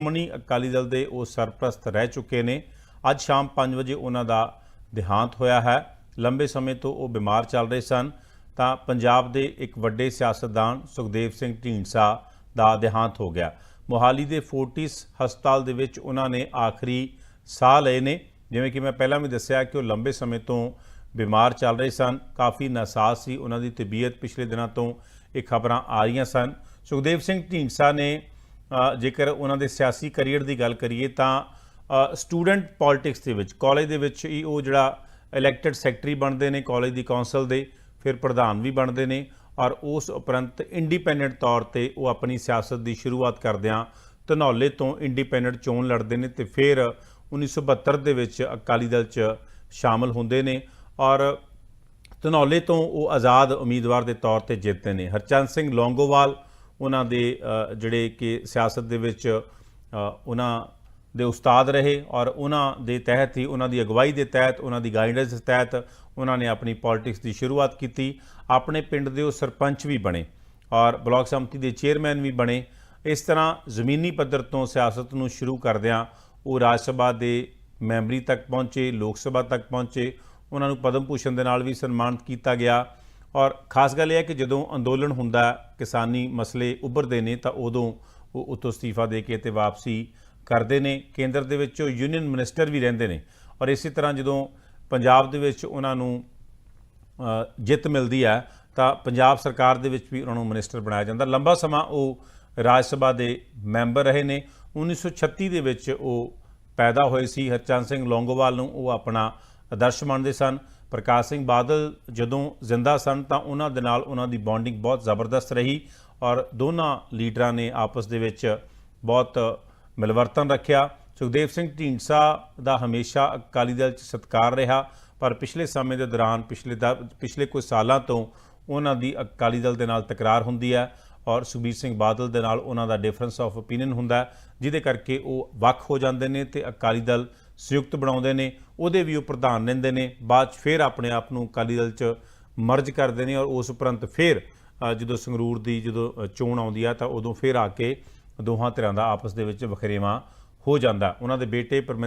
ਸ਼੍ਰੋਮਣੀ ਅਕਾਲੀ ਦਲ ਦੇ ਉਹ ਸਰਪ੍ਰਸਤ ਰਹਿ ਚੁੱਕੇ ਨੇ। ਅੱਜ ਸ਼ਾਮ 5 ਵਜੇ ਉਹਨਾਂ ਦਾ ਦੇਹਾਂਤ ਹੋਇਆ ਹੈ। ਲੰਬੇ ਸਮੇਂ ਤੋਂ ਉਹ ਬਿਮਾਰ ਚੱਲ ਰਹੇ ਸਨ, ਤਾਂ ਪੰਜਾਬ ਦੇ ਇੱਕ ਵੱਡੇ ਸਿਆਸਤਦਾਨ ਸੁਖਦੇਵ ਸਿੰਘ ਢੀਂਡਸਾ ਦਾ ਦੇਹਾਂਤ ਹੋ ਗਿਆ। ਮੋਹਾਲੀ ਦੇ ਫੋਰਟਿਸ ਹਸਪਤਾਲ ਦੇ ਵਿੱਚ ਉਹਨਾਂ ਨੇ ਆਖਰੀ ਸਾਹ ਲਏ ਨੇ। ਜਿਵੇਂ ਕਿ ਮੈਂ ਪਹਿਲਾਂ ਵੀ ਦੱਸਿਆ ਕਿ ਉਹ ਲੰਬੇ ਸਮੇਂ ਤੋਂ ਬਿਮਾਰ ਚੱਲ ਰਹੇ ਸਨ, ਕਾਫੀ ਨਾਸਾਜ਼ ਸੀ। ਉਹਨਾਂ ਦੀ ਤਬੀਅਤ ਪਿਛਲੇ ਦਿਨਾਂ ਤੋਂ ਇਹ ਖਬਰਾਂ ਆ ਰਹੀਆਂ ਸਨ। ਸੁਖਦੇਵ ਸਿੰਘ ਢੀਂਡਸਾ ਨੇ ਜੇਕਰ ਉਹਨਾਂ ਦੇ ਸਿਆਸੀ ਕੈਰੀਅਰ ਦੀ ਗੱਲ ਕਰੀਏ ਤਾਂ ਸਟੂਡੈਂਟ ਪੋਲਿਟਿਕਸ ਦੇ ਵਿੱਚ, ਕਾਲਜ ਦੇ ਵਿੱਚ ਹੀ ਉਹ ਜਿਹੜਾ ਇਲੈਕਟਿਡ ਸੈਕਟਰੀ ਬਣਦੇ ਨੇ ਕਾਲਜ ਦੀ ਕੌਂਸਲ ਦੇ, ਫਿਰ ਪ੍ਰਧਾਨ ਵੀ ਬਣਦੇ ਨੇ ਔਰ ਉਸ ਉਪਰੰਤ ਇੰਡੀਪੈਂਡੈਂਟ ਤੌਰ ਤੇ ਉਹ ਆਪਣੀ ਸਿਆਸਤ ਦੀ ਸ਼ੁਰੂਆਤ ਕਰਦਿਆਂ ਧਨੌਲੇ ਤੋਂ ਇੰਡੀਪੈਂਡੈਂਟ ਚੋਣ ਲੜਦੇ ਨੇ ਤੇ ਫਿਰ 1972 ਦੇ ਵਿੱਚ ਅਕਾਲੀ ਦਲ 'ਚ ਸ਼ਾਮਲ ਹੁੰਦੇ ਨੇ ਔਰ ਧਨੌਲੇ ਤੋਂ ਉਹ ਆਜ਼ਾਦ ਉਮੀਦਵਾਰ ਦੇ ਤੌਰ ਤੇ ਜਿੱਤਦੇ ਨੇ। ਹਰਚੰਦ ਸਿੰਘ ਲੌਂਗੋਵਾਲ, ਉਹਨਾਂ ਦੇ ਜਿਹੜੇ ਕਿ ਸਿਆਸਤ ਦੇ ਵਿੱਚ ਉਹਨਾਂ ਦੇ ਉਸਤਾਦ ਰਹੇ ਔਰ ਉਹਨਾਂ ਦੇ ਤਹਿਤ ਹੀ, ਉਹਨਾਂ ਦੀ ਅਗਵਾਈ ਦੇ ਤਹਿਤ, ਉਹਨਾਂ ਦੀ ਗਾਈਡੈਂਸ ਦੇ ਤਹਿਤ ਉਹਨਾਂ ਨੇ ਆਪਣੀ ਪੋਲਿਟਿਕਸ ਦੀ ਸ਼ੁਰੂਆਤ ਕੀਤੀ। ਆਪਣੇ ਪਿੰਡ ਦੇ ਉਹ ਸਰਪੰਚ ਵੀ ਬਣੇ ਔਰ ਬਲਾਕ ਸੰਮਤੀ ਦੇ ਚੇਅਰਮੈਨ ਵੀ ਬਣੇ। ਇਸ ਤਰ੍ਹਾਂ ਜ਼ਮੀਨੀ ਪੱਧਰ ਤੋਂ ਸਿਆਸਤ ਨੂੰ ਸ਼ੁਰੂ ਕਰਦਿਆਂ ਉਹ ਰਾਜ ਸਭਾ ਦੇ ਮੈਂਬਰੀ ਤੱਕ ਪਹੁੰਚੇ, ਲੋਕ ਸਭਾ ਤੱਕ ਪਹੁੰਚੇ। ਉਹਨਾਂ ਨੂੰ ਪਦਮ ਭੂਸ਼ਣ ਦੇ ਨਾਲ ਵੀ ਸਨਮਾਨਿਤ ਕੀਤਾ ਗਿਆ ਔਰ ਖਾਸ ਗੱਲ ਇਹ ਹੈ ਕਿ ਜਦੋਂ ਅੰਦੋਲਨ ਹੁੰਦਾ ਕਿਸਾਨੀ ਮਸਲੇ ਉੱਭਰਦੇ ਨੇ ਤਾਂ ਉਦੋਂ ਉਹ ਉਤੋਂ ਅਸਤੀਫਾ ਦੇ ਕੇ ਤੇ ਵਾਪਸੀ ਕਰਦੇ ਨੇ, ਕੇਂਦਰ ਦੇ ਵਿੱਚ ਉਹ ਯੂਨੀਅਨ ਮਿਨਿਸਟਰ ਵੀ ਰਹਿੰਦੇ ਨੇ। ਔਰ ਇਸੇ ਤਰ੍ਹਾਂ ਜਦੋਂ ਪੰਜਾਬ ਦੇ ਵਿੱਚ ਉਹਨਾਂ ਨੂੰ ਜਿੱਤ ਮਿਲਦੀ ਹੈ, ਤਾਂ ਪੰਜਾਬ ਸਰਕਾਰ ਦੇ ਵਿੱਚ ਵੀ ਉਹਨਾਂ ਨੂੰ ਮਿਨਿਸਟਰ ਬਣਾਇਆ ਜਾਂਦਾ। ਲੰਬਾ ਸਮਾਂ ਉਹ ਰਾਜ ਸਭਾ ਦੇ ਮੈਂਬਰ ਰਹੇ ਨੇ। 1936 ਦੇ ਵਿੱਚ ਉਹ ਪੈਦਾ ਹੋਏ ਸੀ। ਹਰਚੰਦ ਸਿੰਘ ਲੌਂਗੋਵਾਲ ਨੂੰ ਉਹ ਆਪਣਾ ਆਦਰਸ਼ ਮੰਨਦੇ ਸਨ। ਪ੍ਰਕਾਸ਼ ਸਿੰਘ ਬਾਦਲ ਜਦੋਂ ਜ਼ਿੰਦਾ ਸਨ, ਤਾਂ ਉਹਨਾਂ ਦੇ ਨਾਲ ਉਹਨਾਂ ਦੀ ਬੌਂਡਿੰਗ ਬਹੁਤ ਜ਼ਬਰਦਸਤ ਰਹੀ। ਔਰ ਦੋਨਾਂ ਲੀਡਰਾਂ ਨੇ ਆਪਸ ਦੇ ਵਿੱਚ ਬਹੁਤ ਮਿਲਵਰਤਨ ਰੱਖਿਆ। ਸੁਖਦੇਵ ਸਿੰਘ ਢੀਂਡਸਾ ਦਾ ਹਮੇਸ਼ਾ ਅਕਾਲੀ ਦਲ 'ਚ ਸਤਿਕਾਰ ਰਿਹਾ, ਪਰ ਪਿਛਲੇ ਸਮੇਂ ਦੇ ਦੌਰਾਨ ਪਿਛਲੇ ਦਾ, ਪਿਛਲੇ ਕੁਝ ਸਾਲਾਂ ਤੋਂ ਉਹਨਾਂ ਦੀ ਅਕਾਲੀ ਦਲ ਦੇ ਨਾਲ ਤਕਰਾਰ ਹੁੰਦੀ ਹੈ ਔਰ ਸੁਖਬੀਰ ਸਿੰਘ ਬਾਦਲ ਦੇ ਨਾਲ ਉਹਨਾਂ ਦਾ ਡਿਫਰੈਂਸ ਆਫ ਓਪੀਨੀਅਨ ਹੁੰਦਾ ਜਿਹਦੇ ਕਰਕੇ ਉਹ ਵੱਖ ਹੋ ਜਾਂਦੇ ਨੇ ਤੇ ਅਕਾਲੀ ਦਲ ਸੰਯੁਕਤ ਬਣਾਉਂਦੇ ਨੇ, ਉਹਦੇ ਵੀ ਉਹ ਪ੍ਰਧਾਨ ਰਹਿੰਦੇ ਨੇ, ਬਾਅਦ 'ਚ ਫਿਰ ਆਪਣੇ ਆਪ ਨੂੰ ਅਕਾਲੀ ਦਲ 'ਚ ਮਰਜ ਕਰਦੇ ਨੇ ਔਰ ਉਸ ਉਪਰੰਤ ਫਿਰ ਜਦੋਂ ਸੰਗਰੂਰ ਦੀ ਜਦੋਂ ਚੋਣ ਆਉਂਦੀ ਆ ਤਾਂ ਉਦੋਂ ਫਿਰ ਆ ਕੇ ਦੋਹਾਂ ਧਿਰਾਂ ਦਾ ਆਪਸ ਦੇ ਵਿੱਚ ਵਖਰੇਵਾਂ ਹੋ ਜਾਂਦਾ। ਉਹਨਾਂ ਦੇ ਬੇਟੇ ਪਰਮਿੰਦਰ